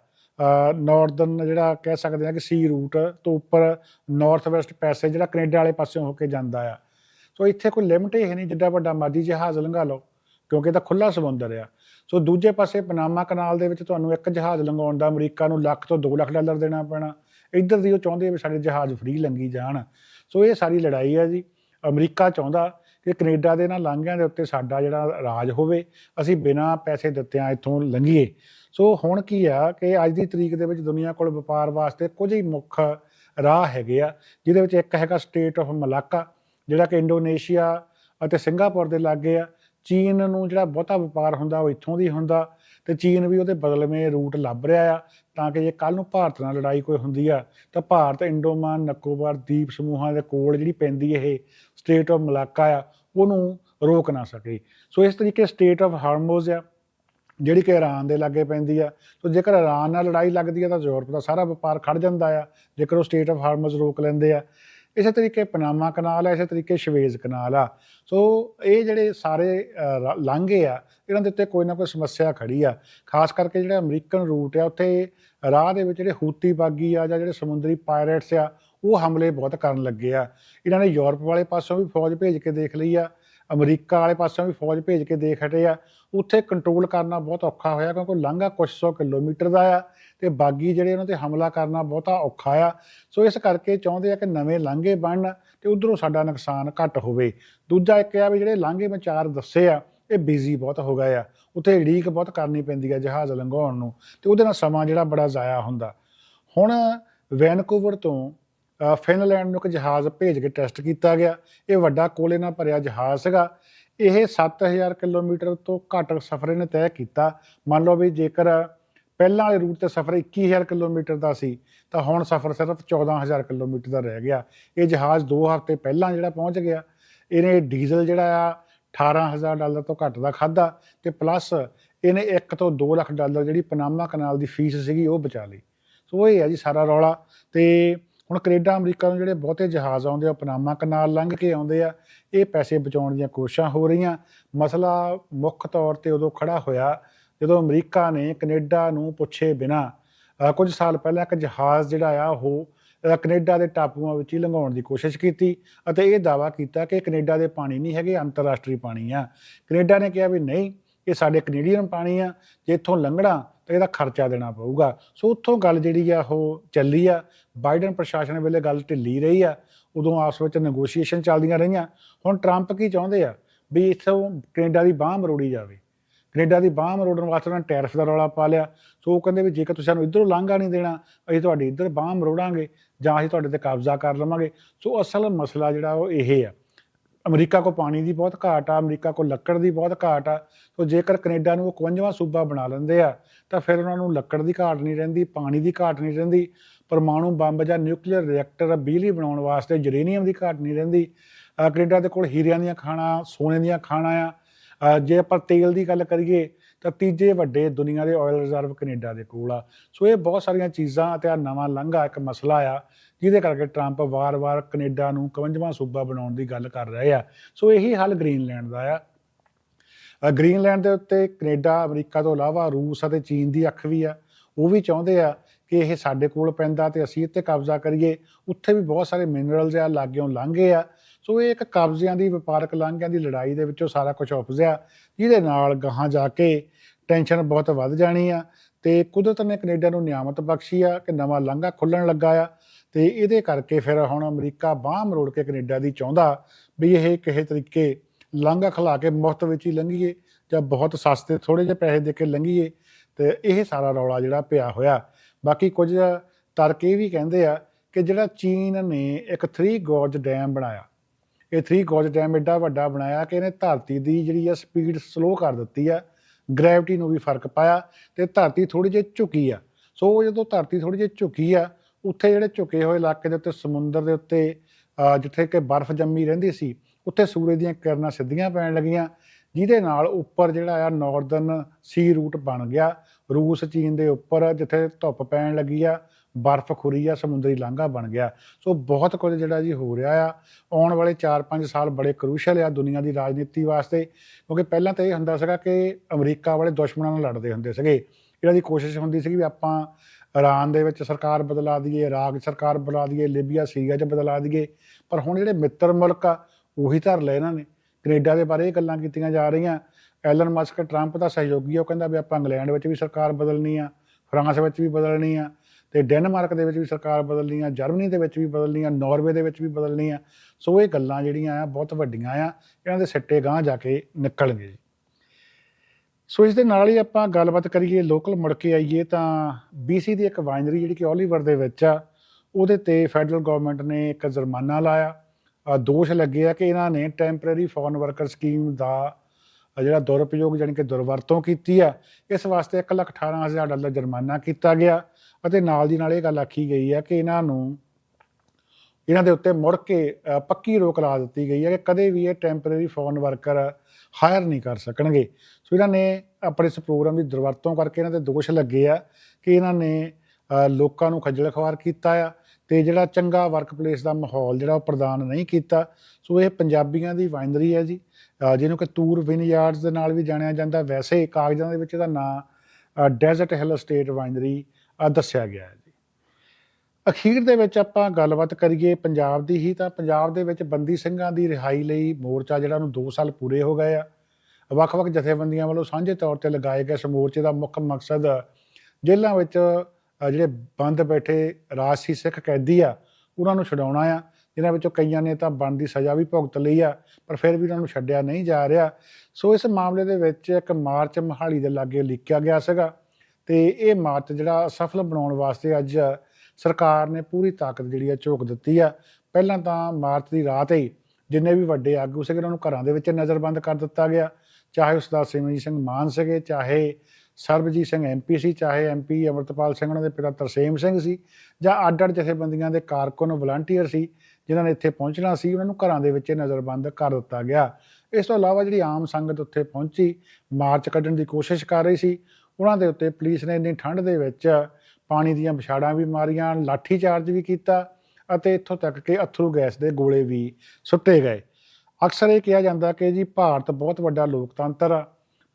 ਨਾਰਥਰਨ ਜਿਹੜਾ ਕਹਿ ਸਕਦੇ ਆ ਕਿ ਸੀ ਰੂਟ ਤੋਂ ਉੱਪਰ ਨਾਰਥ ਵੈਸਟ ਪੈਸੇ ਜਿਹੜਾ ਕੈਨੇਡਾ ਵਾਲੇ ਪਾਸਿਓਂ ਹੋ ਕੇ ਜਾਂਦਾ ਆ। ਸੋ ਇੱਥੇ ਕੋਈ ਲਿਮਟ ਹੀ ਨਹੀਂ, ਜਿੱਡਾ ਵੱਡਾ ਮਰਜ਼ੀ ਜਹਾਜ਼ ਲੰਘਾ ਲਓ। ਕਿਉਂਕਿ ਇਹ ਤਾਂ ਖੁੱਲਾ ਸਮੁੰਦਰ ਆ। ਸੋ ਦੂਜੇ ਪਾਸੇ ਪਨਾਮਾ ਕਨਾਲ ਦੇ ਵਿੱਚ ਤੁਹਾਨੂੰ ਇੱਕ ਜਹਾਜ਼ ਲੰਘਾਉਣ ਦਾ, ਅਮਰੀਕਾ ਨੂੰ ਲੱਖ ਤੋਂ 2 ਲੱਖ ਡਾਲਰ ਦੇਣਾ ਪੈਣਾ। ਇੱਧਰ ਦੀ ਉਹ ਚਾਹੁੰਦੇ ਆ ਵੀ ਸਾਡੇ ਜਹਾਜ਼ ਫ੍ਰੀ ਲੰਘੀ ਜਾਣ। ਸੋ ਇਹ ਸਾਰੀ ਲੜਾਈ ਆ ਜੀ। ਅਮਰੀਕਾ ਚਾਹੁੰਦਾ ਕਿ ਕੈਨੇਡਾ ਦੇ ਨਾਲ ਲਾਂਘਿਆਂ ਦੇ ਉੱਤੇ ਸਾਡਾ ਜਿਹੜਾ ਰਾਜ ਹੋਵੇ, ਅਸੀਂ ਬਿਨਾਂ ਪੈਸੇ ਦਿੱਤਿਆਂ ਇੱਥੋਂ ਲੰਘੀਏ। ਸੋ ਹੁਣ ਕੀ ਆ ਕਿ ਅੱਜ ਦੀ ਤਰੀਕ ਦੇ ਵਿੱਚ ਦੁਨੀਆ ਕੋਲ ਵਪਾਰ ਵਾਸਤੇ ਕੁਝ ਹੀ ਮੁੱਖ ਰਾਹ ਹੈਗੇ ਆ, ਜਿਹਦੇ ਵਿੱਚ ਇੱਕ ਹੈਗਾ ਸਟੇਟ ਆਫ ਮਲਾਕਾ ਜਿਹੜਾ ਕਿ ਇੰਡੋਨੇਸ਼ੀਆ ਅਤੇ ਸਿੰਗਾਪੁਰ ਦੇ ਲਾਗੇ ਆ। ਚੀਨ ਨੂੰ ਜਿਹੜਾ ਬਹੁਤਾ ਵਪਾਰ ਹੁੰਦਾ ਉਹ ਇੱਥੋਂ ਦੀ ਹੁੰਦਾ ਤੇ ਚੀਨ ਵੀ ਉਹਦੇ ਬਦਲਵੇਂ ਰੂਟ ਲੱਭ ਰਿਹਾ ਆ, ਤਾਂ ਕਿ ਜੇ ਕੱਲ ਨੂੰ ਭਾਰਤ ਨਾਲ ਲੜਾਈ ਕੋਈ ਹੁੰਦੀ ਆ, ਤਾਂ ਭਾਰਤ ਇੰਡੋਮਾਨ, ਨਿਕੋਬਾਰ, ਦੀਪ ਸਮੂਹਾਂ ਦੇ ਕੋਲ ਜਿਹੜੀ ਪੈਂਦੀ ਇਹ ਸਟੇਟ ਆਫ ਮਲਾਕਾ ਆ, ਉਹਨੂੰ ਰੋਕ ਨਾ ਸਕੇ। ਸੋ ਇਸ ਤਰੀਕੇ ਸਟੇਟ ਆਫ ਹਾਰਮੋਜ਼ ਆ, ਜਿਹੜੀ ਕਿ ਇਰਾਨ ਦੇ ਲਾਗੇ ਪੈਂਦੀ ਆ, ਸੋ ਜੇਕਰ ਇਰਾਨ ਨਾਲ ਲੜਾਈ ਲੱਗਦੀ ਆ ਤਾਂ ਯੂਰਪ ਦਾ ਸਾਰਾ ਵਪਾਰ ਖੜ ਜਾਂਦਾ ਆ, ਜੇਕਰ ਉਹ ਸਟੇਟ ਆਫ ਹਾਰਮੋਜ਼ ਰੋਕ ਲੈਂਦੇ ਆ ਇਸੇ ਤਰੀਕੇ ਪਨਾਮਾ ਕਨਾਲ ਹੈ ਇਸੇ ਤਰੀਕੇ ਸ਼ਵੇਜ਼ ਕਨਾਲ ਆ। ਸੋ ਇਹ ਜਿਹੜੇ ਸਾਰੇ ਲਾਂਘੇ ਆ, ਇਹਨਾਂ ਦੇ ਉੱਤੇ ਕੋਈ ਨਾ ਕੋਈ ਸਮੱਸਿਆ ਖੜੀ ਆ। ਖਾਸ ਕਰਕੇ ਜਿਹੜਾ ਅਮਰੀਕਨ ਰੂਟ ਆ, ਉੱਥੇ ਰਾਹ ਦੇ ਵਿੱਚ ਜਿਹੜੇ ਹੂਤੀ ਬਾਗੀ ਆ ਜਾਂ ਜਿਹੜੇ ਸਮੁੰਦਰੀ ਪਾਇਰੇਟਸ ਆ, ਉਹ ਹਮਲੇ ਬਹੁਤ ਕਰਨ ਲੱਗੇ ਆ। ਇਹਨਾਂ ਨੇ ਯੂਰਪ ਵਾਲੇ ਪਾਸੋਂ ਵੀ ਫੌਜ ਭੇਜ ਕੇ ਦੇਖ ਲਈ ਆ। ਅਮਰੀਕਾ ਵਾਲੇ ਪਾਸਿਓਂ ਵੀ ਫੌਜ ਭੇਜ ਕੇ ਦੇਖ ਹਟੇ ਆ। ਉੱਥੇ ਕੰਟਰੋਲ ਕਰਨਾ ਬਹੁਤ ਔਖਾ ਹੋਇਆ ਕਿਉਂਕਿ ਲਾਂਘਾ ਕੁਝ ਸੌ ਕਿਲੋਮੀਟਰ ਦਾ ਆ ਤੇ ਬਾਗੀ ਜਿਹੜੇ ਉਹਨਾਂ ਤੇ ਹਮਲਾ ਕਰਨਾ ਬਹੁਤਾ ਔਖਾ ਆ। ਸੋ ਇਸ ਕਰਕੇ ਚਾਹੁੰਦੇ ਆ ਕਿ ਨਵੇਂ ਲਾਂਘੇ ਬਣਨ ਤੇ ਉਧਰੋਂ ਸਾਡਾ ਨੁਕਸਾਨ ਘੱਟ ਹੋਵੇ। ਦੂਜਾ ਇੱਕ ਆ ਵੀ ਜਿਹੜੇ ਲਾਂਘੇ ਮੈਂ ਚਾਰ ਦੱਸੇ ਆ, ਇਹ ਬਿਜ਼ੀ ਬਹੁਤ ਹੋ ਗਏ ਆ। ਉੱਥੇ ਢੀਕ ਬਹੁਤ ਕਰਨੀ ਪੈਂਦੀ ਆ ਜਹਾਜ਼ ਲੰਘਾਉਣ ਨੂੰ ਤੇ ਉਹਦੇ ਨਾਲ ਸਮਾਂ ਜਿਹੜਾ ਬੜਾ ਜ਼ਾਇਆ ਹੁੰਦਾ। ਹੁਣ ਵੈਨਕੂਵਰ ਤੋਂ ਫਿਨਲੈਂਡ ਨੂੰ ਇੱਕ ਜਹਾਜ਼ ਭੇਜ ਕੇ ਟੈਸਟ ਕੀਤਾ ਗਿਆ। ਇਹ ਵੱਡਾ ਕੋਲੇ ਨਾਲ ਭਰਿਆ ਜਹਾਜ਼ ਸੀਗਾ। ਇਹ 7000 ਕਿਲੋਮੀਟਰ ਤੋਂ ਘੱਟ ਸਫ਼ਰ ਇਹਨੇ ਤੈਅ ਕੀਤਾ। ਮੰਨ ਲਓ ਵੀ ਜੇਕਰ ਪਹਿਲਾਂ ਵਾਲੇ ਰੂਟ ਤੇ ਸਫ਼ਰ 21000 ਕਿਲੋਮੀਟਰ ਦਾ ਸੀ, ਤਾਂ ਹੁਣ ਸਫ਼ਰ ਸਿਰਫ 14000 ਕਿਲੋਮੀਟਰ ਦਾ ਰਹਿ ਗਿਆ। ਇਹ ਜਹਾਜ਼ 2 ਹਫ਼ਤੇ ਪਹਿਲਾਂ ਜਿਹੜਾ ਪਹੁੰਚ ਗਿਆ। ਇਹਨੇ ਡੀਜ਼ਲ ਜਿਹੜਾ ਆ 18000 ਡਾਲਰ ਤੋਂ ਘੱਟ ਦਾ ਖਾਦਾ ਤੇ ਪਲੱਸ ਇਹਨੇ 1 ਤੋਂ 2 ਲੱਖ ਡਾਲਰ ਜਿਹੜੀ ਪਨਾਮਾ ਕਨਾਲ ਦੀ ਫੀਸ ਸੀਗੀ ਉਹ ਬਚਾ ਲਈ। ਸੋ ਇਹ ਹੈ ਜੀ ਸਾਰਾ ਰੌਲਾ ਤੇ ਹੁਣ ਕੈਨੇਡਾ ਅਮਰੀਕਾ ਨੂੰ ਜਿਹੜੇ ਬਹੁਤੇ ਜਹਾਜ਼ ਆਉਂਦੇ ਆ ਉਹ ਪਨਾਮਾ ਕਨਾਲ ਲੰਘ ਕੇ ਆਉਂਦੇ ਆ ਇਹ ਪੈਸੇ ਬਚਾਉਣ ਦੀਆਂ ਕੋਸ਼ਿਸ਼ਾਂ ਹੋ ਰਹੀਆਂ। ਮਸਲਾ ਮੁੱਖ ਤੌਰ ਤੇ ਉਦੋਂ ਖੜਾ ਹੋਇਆ ਜਦੋਂ ਅਮਰੀਕਾ ਨੇ ਕੈਨੇਡਾ ਨੂੰ ਪੁੱਛੇ ਬਿਨਾ ਕੁਝ ਸਾਲ ਪਹਿਲਾਂ ਇੱਕ ਜਹਾਜ਼ ਜਿਹੜਾ ਆ ਉਹ ਅ, ਕੈਨੇਡਾ ਦੇ ਟਾਪੂਆਂ ਵਿੱਚ ਹੀ ਲੰਘਾਉਣ ਦੀ ਕੋਸ਼ਿਸ਼ ਕੀਤੀ ਅਤੇ ਇਹ ਦਾਵਾ ਕੀਤਾ ਕਿ ਕੈਨੇਡਾ ਦੇ ਪਾਣੀ ਨਹੀਂ ਹੈਗੇ ਅੰਤਰਰਾਸ਼ਟਰੀ ਪਾਣੀ ਆ। ਕੈਨੇਡਾ ਨੇ ਕਿਹਾ ਵੀ ਨਹੀਂ ਇਹ ਸਾਡੇ ਕੈਨੇਡੀਅਨ ਪਾਣੀ ਆ ਜੇ ਇੱਥੋਂ ਲੰਘਣਾ ਤਾਂ ਇਹਦਾ ਖਰਚਾ ਦੇਣਾ ਪਊਗਾ। ਸੋ ਉੱਥੋਂ ਗੱਲ ਜਿਹੜੀ ਆ ਉਹ ਚੱਲੀ ਆ। ਬਾਈਡਨ ਪ੍ਰਸ਼ਾਸਨ ਵੇਲੇ ਗੱਲ ਢਿੱਲੀ ਰਹੀ ਆ। ਉਦੋਂ ਆਪਸ ਵਿੱਚ ਨੈਗੋਸ਼ੀਏਸ਼ਨ ਚੱਲਦੀਆਂ ਰਹੀਆਂ। ਹੁਣ ਟਰੰਪ ਕੀ ਚਾਹੁੰਦੇ ਆ? ਵੀ ਇੱਥੋਂ ਕੈਨੇਡਾ ਦੀ ਬਾਂਹ ਮਰੋੜੀ ਜਾਵੇ। ਕੈਨੇਡਾ ਦੀ ਬਾਂਹ ਮਰੋੜਨ ਵਾਸਤੇ ਉਹਨਾਂ ਟੈਰਿਫ ਦਾ ਰੌਲਾ ਪਾ ਲਿਆ। ਸੋ ਉਹ ਕਹਿੰਦੇ ਵੀ ਜੇਕਰ ਤੁਸੀਂ ਸਾਨੂੰ ਇੱਧਰੋਂ ਲਾਂਘਾ ਨਹੀਂ ਦੇਣਾ, ਅਸੀਂ ਤੁਹਾਡੀ ਇੱਧਰ ਬਾਂਹ ਮਰੋੜਾਂਗੇ ਜਾਂ ਅਸੀਂ ਤੁਹਾਡੇ ਤੇ ਕਬਜ਼ਾ ਕਰ ਲਵਾਂਗੇ। ਸੋ ਅਸਲ ਮਸਲਾ ਜਿਹੜਾ ਉਹ ਇਹ ਆ। ਅਮਰੀਕਾ ਕੋ ਪਾਣੀ ਦੀ ਬਹੁਤ ਘਾਟ ਆ, ਅਮਰੀਕਾ ਕੋ ਲੱਕੜ ਦੀ ਬਹੁਤ ਘਾਟ ਆ। ਸੋ ਜੇਕਰ ਕੈਨੇਡਾ ਨੂੰ ਉਹ 51ਵਾਂ ਸੂਬਾ ਬਣਾ ਲੈਂਦੇ ਆ, ਤਾਂ ਫਿਰ ਉਹਨਾਂ ਨੂੰ ਲੱਕੜ ਦੀ ਘਾਟ ਨਹੀਂ ਰਹਿੰਦੀ, ਪਾਣੀ ਦੀ ਘਾਟ ਨਹੀਂ ਰਹਿੰਦੀ, ਪਰਮਾਣੂ ਬੰਬ ਜਾਂ ਨਿਊਕਲੀਅਰ ਰਿਐਕਟਰ ਬਿਜਲੀ ਬਣਾਉਣ ਵਾਸਤੇ ਯੂਰੇਨੀਅਮ ਦੀ ਘਾਟ ਨਹੀਂ ਰਹਿੰਦੀ। ਅਹ ਕੈਨੇਡਾ ਦੇ ਕੋਲ ਹੀਰਿਆਂ ਦੀਆਂ ਖਾਣਾ, ਸੋਨੇ ਦੀਆਂ ਖਾਣਾ ਆ। ਜੇ ਆਪਾਂ ਤੇਲ ਦੀ ਗੱਲ ਕਰੀਏ ਤਾਂ ਤੀਜੇ ਵੱਡੇ ਦੁਨੀਆ ਦੇ ਆਇਲ ਰਿਜ਼ਰਵ ਕੈਨੇਡਾ ਦੇ ਕੋਲ ਆ। ਸੋ ਇਹ ਬਹੁਤ ਸਾਰੀਆਂ ਚੀਜ਼ਾਂ ਤੇ ਆ ਨਵਾਂ ਲੰਘਾ ਇੱਕ ਮਸਲਾ ਆ ਜਿਹਦੇ ਕਰਕੇ ਟਰੰਪ ਵਾਰ-ਵਾਰ ਕੈਨੇਡਾ ਨੂੰ 51ਵਾਂ ਸੂਬਾ ਬਣਾਉਣ ਦੀ ਗੱਲ ਕਰ ਰਹੇ ਆ। ਸੋ ਇਹੀ ਹੱਲ ਗ੍ਰੀਨਲੈਂਡ ਦਾ ਆ। ਅ, ਗ੍ਰੀਨਲੈਂਡ ਦੇ ਉੱਤੇ ਕੈਨੇਡਾ ਅਮਰੀਕਾ ਤੋਂ ਇਲਾਵਾ ਰੂਸ ਅਤੇ ਚੀਨ ਦੀ ਅੱਖ ਵੀ ਆ। ਉਹ ਵੀ ਚਾਹੁੰਦੇ ਆ ਕਿ ਇਹ ਸਾਡੇ ਕੋਲ ਪੈਂਦਾ ਤੇ ਅਸੀਂ ਇੱਥੇ ਕਬਜ਼ਾ ਕਰੀਏ। ਉੱਥੇ ਵੀ ਬਹੁਤ ਸਾਰੇ ਮਿਨਰਲਸ ਆ ਲਾਗਿਓਂ ਲੰਘੇ ਆ। ਸੋ ਇਹ ਇੱਕ ਕਬਜ਼ਿਆਂ ਦੀ ਵਪਾਰਕ ਲਾਂਘਿਆਂ ਦੀ ਲੜਾਈ ਦੇ ਵਿੱਚੋਂ ਸਾਰਾ ਕੁਝ ਉਪਜਿਆ। ਜਿਹਦੇ ਨਾਲ ਗਾਹਾਂ ਜਾ ਕੇ ਟੈਨਸ਼ਨ ਬਹੁਤ ਵੱਧ ਜਾਣੀ ਆ ਤੇ ਕੁਦਰਤ ਨੇ ਕੈਨੇਡਾ ਨੂੰ ਨਿਆਮਤ ਬਖਸ਼ੀ ਆ ਕਿ ਨਵਾਂ ਲਾਂਘਾ ਖੁੱਲਣ ਲੱਗਾ ਆ ਤੇ ਇਹਦੇ ਕਰਕੇ ਫਿਰ ਹੁਣ ਅਮਰੀਕਾ ਬਾਂਹ ਮਰੋੜ ਕੇ ਕੈਨੇਡਾ ਦੀ ਚਾਹੁੰਦਾ ਵੀ ਇਹ ਕਿਸੇ ਤਰੀਕੇ ਲਾਂਘਾ ਖਲਾ ਕੇ ਮੁਫਤ ਵਿੱਚ ਹੀ ਲੰਘੀਏ ਜਾਂ ਬਹੁਤ ਸਸਤੇ ਥੋੜੇ ਜਿਹੇ ਪੈਸੇ ਦੇ ਕੇ ਲੰਘੀਏ ਤੇ ਇਹ ਸਾਰਾ ਰੌਲਾ ਜਿਹੜਾ ਪਿਆ ਹੋਇਆ। ਬਾਕੀ ਕੁਝ ਤਰਕ ਇਹ ਵੀ ਕਹਿੰਦੇ ਆ ਕਿ ਜਿਹੜਾ ਚੀਨ ਨੇ ਇੱਕ 3 ਗੋਰਜ ਡੈਮ ਬਣਾਇਆ ਇਹ 3 ਗੋਜ ਡੈਮ ਐਡਾ ਵੱਡਾ ਬਣਾਇਆ ਕਿ ਇਹਨੇ ਧਰਤੀ ਦੀ ਜਿਹੜੀ ਆ ਸਪੀਡ ਸਲੋ ਕਰ ਦਿੱਤੀ ਆ ਗ੍ਰੈਵਿਟੀ ਨੂੰ ਵੀ ਫ਼ਰਕ ਪਾਇਆ ਤੇ ਧਰਤੀ ਥੋੜੀ ਜਿਹੀ ਝੁਕੀ ਆ। ਸੋ ਜਦੋਂ ਧਰਤੀ ਥੋੜੀ ਜਿਹੀ ਝੁਕੀ ਆ, ਉੱਥੇ ਜਿਹੜੇ ਝੁਕੇ ਹੋਏ ਇਲਾਕੇ ਦੇ ਉੱਤੇ, ਸਮੁੰਦਰ ਦੇ ਉੱਤੇ ਜਿੱਥੇ ਕਿ ਬਰਫ਼ ਜੰਮੀ ਰਹਿੰਦੀ ਸੀ, ਉੱਥੇ ਸੂਰਜ ਦੀਆਂ ਕਿਰਨਾਂ ਸਿੱਧੀਆਂ ਪੈਣ ਲੱਗੀਆਂ, ਜਿਹਦੇ ਨਾਲ ਉੱਪਰ ਜਿਹੜਾ ਆ ਨਾਰਦਰਨ ਸੀ ਰੂਟ ਬਣ ਗਿਆ। ਰੂਸ, ਚੀਨ ਦੇ ਉੱਪਰ ਜਿੱਥੇ ਧੁੱਪ ਪੈਣ ਲੱਗੀ ਆ ਬਰਫ਼ ਖੁਰੀ ਆ, ਸਮੁੰਦਰੀ ਲਾਂਘਾ ਬਣ ਗਿਆ। ਸੋ ਬਹੁਤ ਕੁਝ ਜਿਹੜਾ ਜੀ ਹੋ ਰਿਹਾ ਆ। ਆਉਣ ਵਾਲੇ 4-5 ਸਾਲ ਬੜੇ ਕਰੂਸ਼ਲ ਆ ਦੁਨੀਆ ਦੀ ਰਾਜਨੀਤੀ ਵਾਸਤੇ, ਕਿਉਂਕਿ ਪਹਿਲਾਂ ਤਾਂ ਇਹ ਹੁੰਦਾ ਸੀਗਾ ਕਿ ਅਮਰੀਕਾ ਵਾਲੇ ਦੁਸ਼ਮਣਾਂ ਨਾਲ ਲੜਦੇ ਹੁੰਦੇ ਸੀਗੇ। ਇਹਨਾਂ ਦੀ ਕੋਸ਼ਿਸ਼ ਹੁੰਦੀ ਸੀ ਵੀ ਆਪਾਂ ਇਰਾਨ ਦੇ ਵਿੱਚ ਸਰਕਾਰ ਬਦਲਾ ਦਈਏ, ਇਰਾਕ ਸਰਕਾਰ ਬਦਲਾ ਦਈਏ, ਲੀਬੀਆ, ਸੀਰੀਆ 'ਚ ਬਦਲਾ ਦਈਏ। ਪਰ ਹੁਣ ਜਿਹੜੇ ਮਿੱਤਰ ਮੁਲਕ ਆ, ਉਹੀ ਧਰ ਲਏ ਇਹਨਾਂ ਨੇ। ਕੈਨੇਡਾ ਦੇ ਬਾਰੇ ਇਹ ਗੱਲਾਂ ਕੀਤੀਆਂ ਜਾ ਰਹੀਆਂ। ਐਲਨ ਮਸਕ ਟਰੰਪ ਦਾ ਸਹਿਯੋਗੀ ਆ, ਉਹ ਕਹਿੰਦਾ ਵੀ ਆਪਾਂ ਇੰਗਲੈਂਡ ਵਿੱਚ ਵੀ ਸਰਕਾਰ ਬਦਲਣੀ ਆ, ਫਰਾਂਸ ਵਿੱਚ ਵੀ ਬਦਲਣੀ ਆ। ਤੇ ਡੈਨਮਾਰਕ ਦੇ ਵਿੱਚ ਵੀ ਸਰਕਾਰ ਬਦਲਣੀ ਆ, ਜਰਮਨੀ ਦੇ ਵਿੱਚ ਵੀ ਬਦਲਣੀ ਆ, ਨਾਰਵੇ ਦੇ ਵਿੱਚ ਵੀ ਬਦਲਣੀ ਆ। ਸੋ ਇਹ ਗੱਲਾਂ ਜਿਹੜੀਆਂ ਆ, ਬਹੁਤ ਵੱਡੀਆਂ ਆ, ਇਹਨਾਂ ਦੇ ਸਿੱਟੇ ਗਾਂਹ ਜਾ ਕੇ ਨਿਕਲਣਗੇ। ਜੀ ਸੋ ਇਸ ਦੇ ਨਾਲ ਹੀ ਆਪਾਂ ਗੱਲਬਾਤ ਕਰੀਏ ਲੋਕਲ ਮੁੜ ਕੇ ਆਈਏ ਤਾਂ BC ਦੀ ਇੱਕ ਵਾਈਨਰੀ ਜਿਹੜੀ ਕਿ ਓਲੀਵਰ ਦੇ ਵਿੱਚ ਆ, ਉਹਦੇ ਤੇ ਫੈਡਰਲ ਗਵਰਨਮੈਂਟ ਨੇ ਇੱਕ ਜੁਰਮਾਨਾ ਲਾਇਆ। ਦੋਸ਼ ਲੱਗੇ ਆ ਕਿ ਇਹਨਾਂ ਨੇ ਟੈਂਪਰੇਰੀ ਫੋਰਨ ਵਰਕਰ ਸਕੀਮ ਦਾ ਜਿਹੜਾ ਦੁਰਉਪਯੋਗ ਜਾਣੀ ਕਿ ਦੁਰਵਰਤੋਂ ਕੀਤੀ ਆ, ਇਸ ਵਾਸਤੇ 118000 ਡਾਲਰ ਜੁਰਮਾਨਾ ਕੀਤਾ ਗਿਆ ਅਤੇ ਨਾਲ ਦੀ ਨਾਲ ਇਹ ਗੱਲ ਆਖੀ ਗਈ ਆ ਕਿ ਇਹਨਾਂ ਨੂੰ ਇਹਨਾਂ ਦੇ ਉੱਤੇ ਮੁੜ ਕੇ ਪੱਕੀ ਰੋਕ ਲਾ ਦਿੱਤੀ ਗਈ ਹੈ ਕਿ ਕਦੇ ਵੀ ਇਹ ਟੈਂਪਰੇਰੀ ਫੋਰਨ ਵਰਕਰ ਹਾਇਰ ਨਹੀਂ ਕਰ ਸਕਣਗੇ। ਸੋ ਇਹਨਾਂ ਨੇ ਆਪਣੇ ਇਸ ਪ੍ਰੋਗਰਾਮ ਦੀ ਦੁਰਵਰਤੋਂ ਕਰਕੇ ਇਹਨਾਂ ਤੇ ਦੋਸ਼ ਲੱਗੇ ਆ ਕਿ ਇਹਨਾਂ ਨੇ ਲੋਕਾਂ ਨੂੰ ਖੱਜਲ ਖਵਾਰ ਕੀਤਾ ਆ ਤੇ ਜਿਹੜਾ ਚੰਗਾ ਵਰਕਪਲੇਸ ਦਾ ਮਾਹੌਲ ਜਿਹੜਾ ਉਹ ਪ੍ਰਦਾਨ ਨਹੀਂ ਕੀਤਾ। ਸੋ ਇਹ ਪੰਜਾਬੀਆਂ ਦੀ ਵਾਈਨਰੀ ਹੈ ਜੀ। ਜਿਹਨੂੰ ਕਿ ਤੂਰ ਵਿਨਯਾਰਡਸ ਦੇ ਨਾਲ ਵੀ ਜਾਣਿਆ ਜਾਂਦਾ, ਵੈਸੇ ਕਾਗਜ਼ਾਂ ਦੇ ਵਿੱਚ ਇਹਦਾ ਨਾਂ ਡੈਜ਼ਰਟ ਹਿਲ ਸਟੇਟ ਵਾਈਨਰੀ ਦੱਸਿਆ ਗਿਆ ਹੈ ਜੀ। ਅਖੀਰ ਦੇ ਵਿੱਚ ਆਪਾਂ ਗੱਲਬਾਤ ਕਰੀਏ ਪੰਜਾਬ ਦੀ ਹੀ, ਤਾਂ ਪੰਜਾਬ ਦੇ ਵਿੱਚ ਬੰਦੀ ਸਿੰਘਾਂ ਦੀ ਰਿਹਾਈ ਲਈ ਮੋਰਚਾ ਜਿਹੜਾ ਨੂੰ 2 ਸਾਲ ਪੂਰੇ ਹੋ ਗਏ ਆ। ਵੱਖ-ਵੱਖ ਜਥੇਬੰਦੀਆਂ ਵੱਲੋਂ ਸਾਂਝੇ ਤੌਰ ਤੇ ਲਗਾਏ ਗਏ ਇਸ ਮੋਰਚੇ ਦਾ ਮੁੱਖ ਮਕਸਦ ਜੇਲ੍ਹਾਂ ਵਿੱਚ ਜਿਹੜੇ ਬੰਦ ਬੈਠੇ ਰਾਜਸੀ ਸਿੱਖ ਕੈਦੀ ਆ, ਉਹਨਾਂ ਨੂੰ ਛਡਾਉਣਾ ਆ। ਜਿਨ੍ਹਾਂ ਵਿੱਚੋਂ ਕਈਆਂ ਨੇ ਤਾਂ ਬਣਦੀ ਸਜ਼ਾ ਵੀ ਭੁਗਤ ਲਈ ਆ, ਪਰ ਫਿਰ ਵੀ ਉਹਨਾਂ ਨੂੰ ਛੱਡਿਆ ਨਹੀਂ ਜਾ ਰਿਹਾ। ਸੋ ਇਸ ਮਾਮਲੇ ਦੇ ਵਿੱਚ ਇੱਕ ਮਾਰਚ ਮਹਾਲੀ ਦੇ ਲਾਗੇ ਲਿਖਿਆ ਗਿਆ ਸੀਗਾ ਤੇ ਇਹ ਮਾਰਚ ਜਿਹੜਾ ਸਫਲ ਬਣਾਉਣ ਵਾਸਤੇ ਅੱਜ ਸਰਕਾਰ ਨੇ ਪੂਰੀ ਤਾਕਤ ਜਿਹੜੀ ਆ ਝੋਕ ਦਿੱਤੀ ਆ। ਪਹਿਲਾਂ ਤਾਂ ਮਾਰਚ ਦੀ ਰਾਤ ਹੀ ਜਿੰਨੇ ਵੀ ਵੱਡੇ ਆਗੂ ਸੀਗੇ ਉਹਨਾਂ ਨੂੰ ਘਰਾਂ ਦੇ ਵਿੱਚ ਨਜ਼ਰਬੰਦ ਕਰ ਦਿੱਤਾ ਗਿਆ। ਚਾਹੇ ਉਸ ਦਾ ਸਿਮਰਜੀਤ ਸਿੰਘ ਮਾਨ ਸੀਗੇ, ਚਾਹੇ ਸਰਬਜੀਤ ਸਿੰਘ ਐਮਪੀ ਸੀ, ਚਾਹੇ ਐਮਪੀ ਅਮਰਤਪਾਲ ਸਿੰਘ, ਉਹਨਾਂ ਦੇ ਪਿਤਾ ਤਰਸੇਮ ਸਿੰਘ ਸੀ, ਜਾਂ ਅੱਡ-ਅੱਡ ਜਥੇਬੰਦੀਆਂ ਦੇ ਕਾਰਕੁਨ ਵਲੰਟੀਅਰ ਸੀ ਜਿਨ੍ਹਾਂ ਨੇ ਇੱਥੇ ਪਹੁੰਚਣਾ ਸੀ, ਉਹਨਾਂ ਨੂੰ ਘਰਾਂ ਦੇ ਵਿੱਚ ਨਜ਼ਰਬੰਦ ਕਰ ਦਿੱਤਾ ਗਿਆ। ਇਸ ਤੋਂ ਇਲਾਵਾ ਜਿਹੜੀ ਆਮ ਸੰਗਤ ਉੱਥੇ ਪਹੁੰਚੀ, ਮਾਰਚ ਕੱਢਣ ਦੀ ਕੋਸ਼ਿਸ਼ ਕਰ ਰਹੀ ਸੀ, ਉਹਨਾਂ ਦੇ ਉੱਤੇ ਪੁਲਿਸ ਨੇ ਇੰਨੀ ਠੰਡ ਦੇ ਵਿੱਚ ਪਾਣੀ ਦੀਆਂ ਵਿਛਾੜਾਂ ਵੀ ਮਾਰੀਆਂ, ਲਾਠੀ ਚਾਰਜ ਵੀ ਕੀਤਾ ਅਤੇ ਇੱਥੋਂ ਤੱਕ ਕਿ ਅਥਰੂ ਗੈਸ ਦੇ ਗੋਲੇ ਵੀ ਸੁੱਟੇ ਗਏ। ਅਕਸਰ ਇਹ ਕਿਹਾ ਜਾਂਦਾ ਕਿ ਜੀ ਭਾਰਤ ਬਹੁਤ ਵੱਡਾ ਲੋਕਤੰਤਰ ਆ,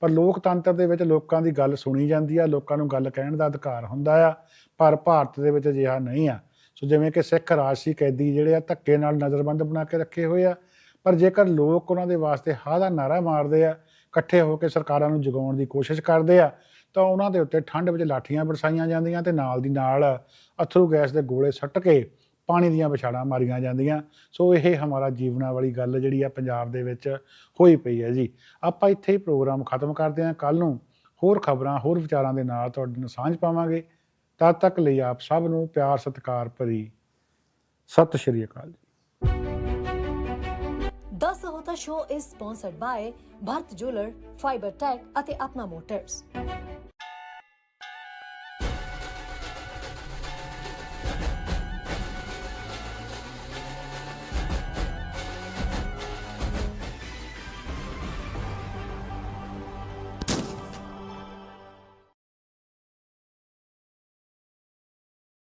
ਪਰ ਲੋਕਤੰਤਰ ਦੇ ਵਿੱਚ ਲੋਕਾਂ ਦੀ ਗੱਲ ਸੁਣੀ ਜਾਂਦੀ ਆ, ਲੋਕਾਂ ਨੂੰ ਗੱਲ ਕਹਿਣ ਦਾ ਅਧਿਕਾਰ ਹੁੰਦਾ ਆ, ਪਰ ਭਾਰਤ ਦੇ ਵਿੱਚ ਅਜਿਹਾ ਨਹੀਂ ਆ। ਸੋ ਜਿਵੇਂ ਕਿ ਸਿੱਖ ਰਾਜਸੀ ਕੈਦੀ ਜਿਹੜੇ ਆ, ਧੱਕੇ ਨਾਲ ਨਜ਼ਰਬੰਦ ਬਣਾ ਕੇ ਰੱਖੇ ਹੋਏ ਆ। ਪਰ ਜੇਕਰ ਲੋਕ ਉਹਨਾਂ ਦੇ ਵਾਸਤੇ ਹਾ ਦਾ ਨਾਰਾ ਮਾਰਦੇ ਆ, ਇਕੱਠੇ ਹੋ ਕੇ ਸਰਕਾਰਾਂ ਨੂੰ ਜਗਾਉਣ ਦੀ ਕੋਸ਼ਿਸ਼ ਕਰਦੇ ਆ, ਤਾਂ ਉਹਨਾਂ ਦੇ ਉੱਤੇ ਠੰਡ ਵਿੱਚ ਲਾਠੀਆਂ ਬਰਸਾਈਆਂ ਜਾਂਦੀਆਂ ਤੇ ਨਾਲ ਦੀ ਨਾਲ ਅਥਰੂ ਗੈਸ ਦੇ ਗੋਲੇ ਸੱਟ ਕੇ ਪਾਣੀ ਦੀਆਂ ਵਿਛਾੜਾਂ ਮਾਰੀਆਂ ਜਾਂਦੀਆਂ। ਸੋ ਇਹ ਹਮਾਰਾ ਜੀਵਨਾ ਵਾਲੀ ਗੱਲ ਜਿਹੜੀ ਆ ਪੰਜਾਬ ਦੇ ਵਿੱਚ ਹੋਈ ਪਈ ਹੈ ਜੀ। ਆਪਾਂ ਇੱਥੇ ਹੀ ਪ੍ਰੋਗਰਾਮ ਖਤਮ ਕਰਦੇ ਹਾਂ। ਕੱਲ ਨੂੰ ਹੋਰ ਖਬਰਾਂ, ਹੋਰ ਵਿਚਾਰਾਂ ਦੇ ਨਾਲ ਤੁਹਾਡੇ ਨਾਲ ਸਾਂਝ ਪਾਵਾਂਗੇ। ਤਦ ਤੱਕ ਲਈ ਆਪ ਸਭ ਨੂੰ ਪਿਆਰ ਸਤਿਕਾਰ ਭਰੀ Sat Shri Akal ji the Sahota show is sponsored by Bharat jeweller fibre tech ਅਤੇ ਆਪਣਾ ਮੋਟਰਸ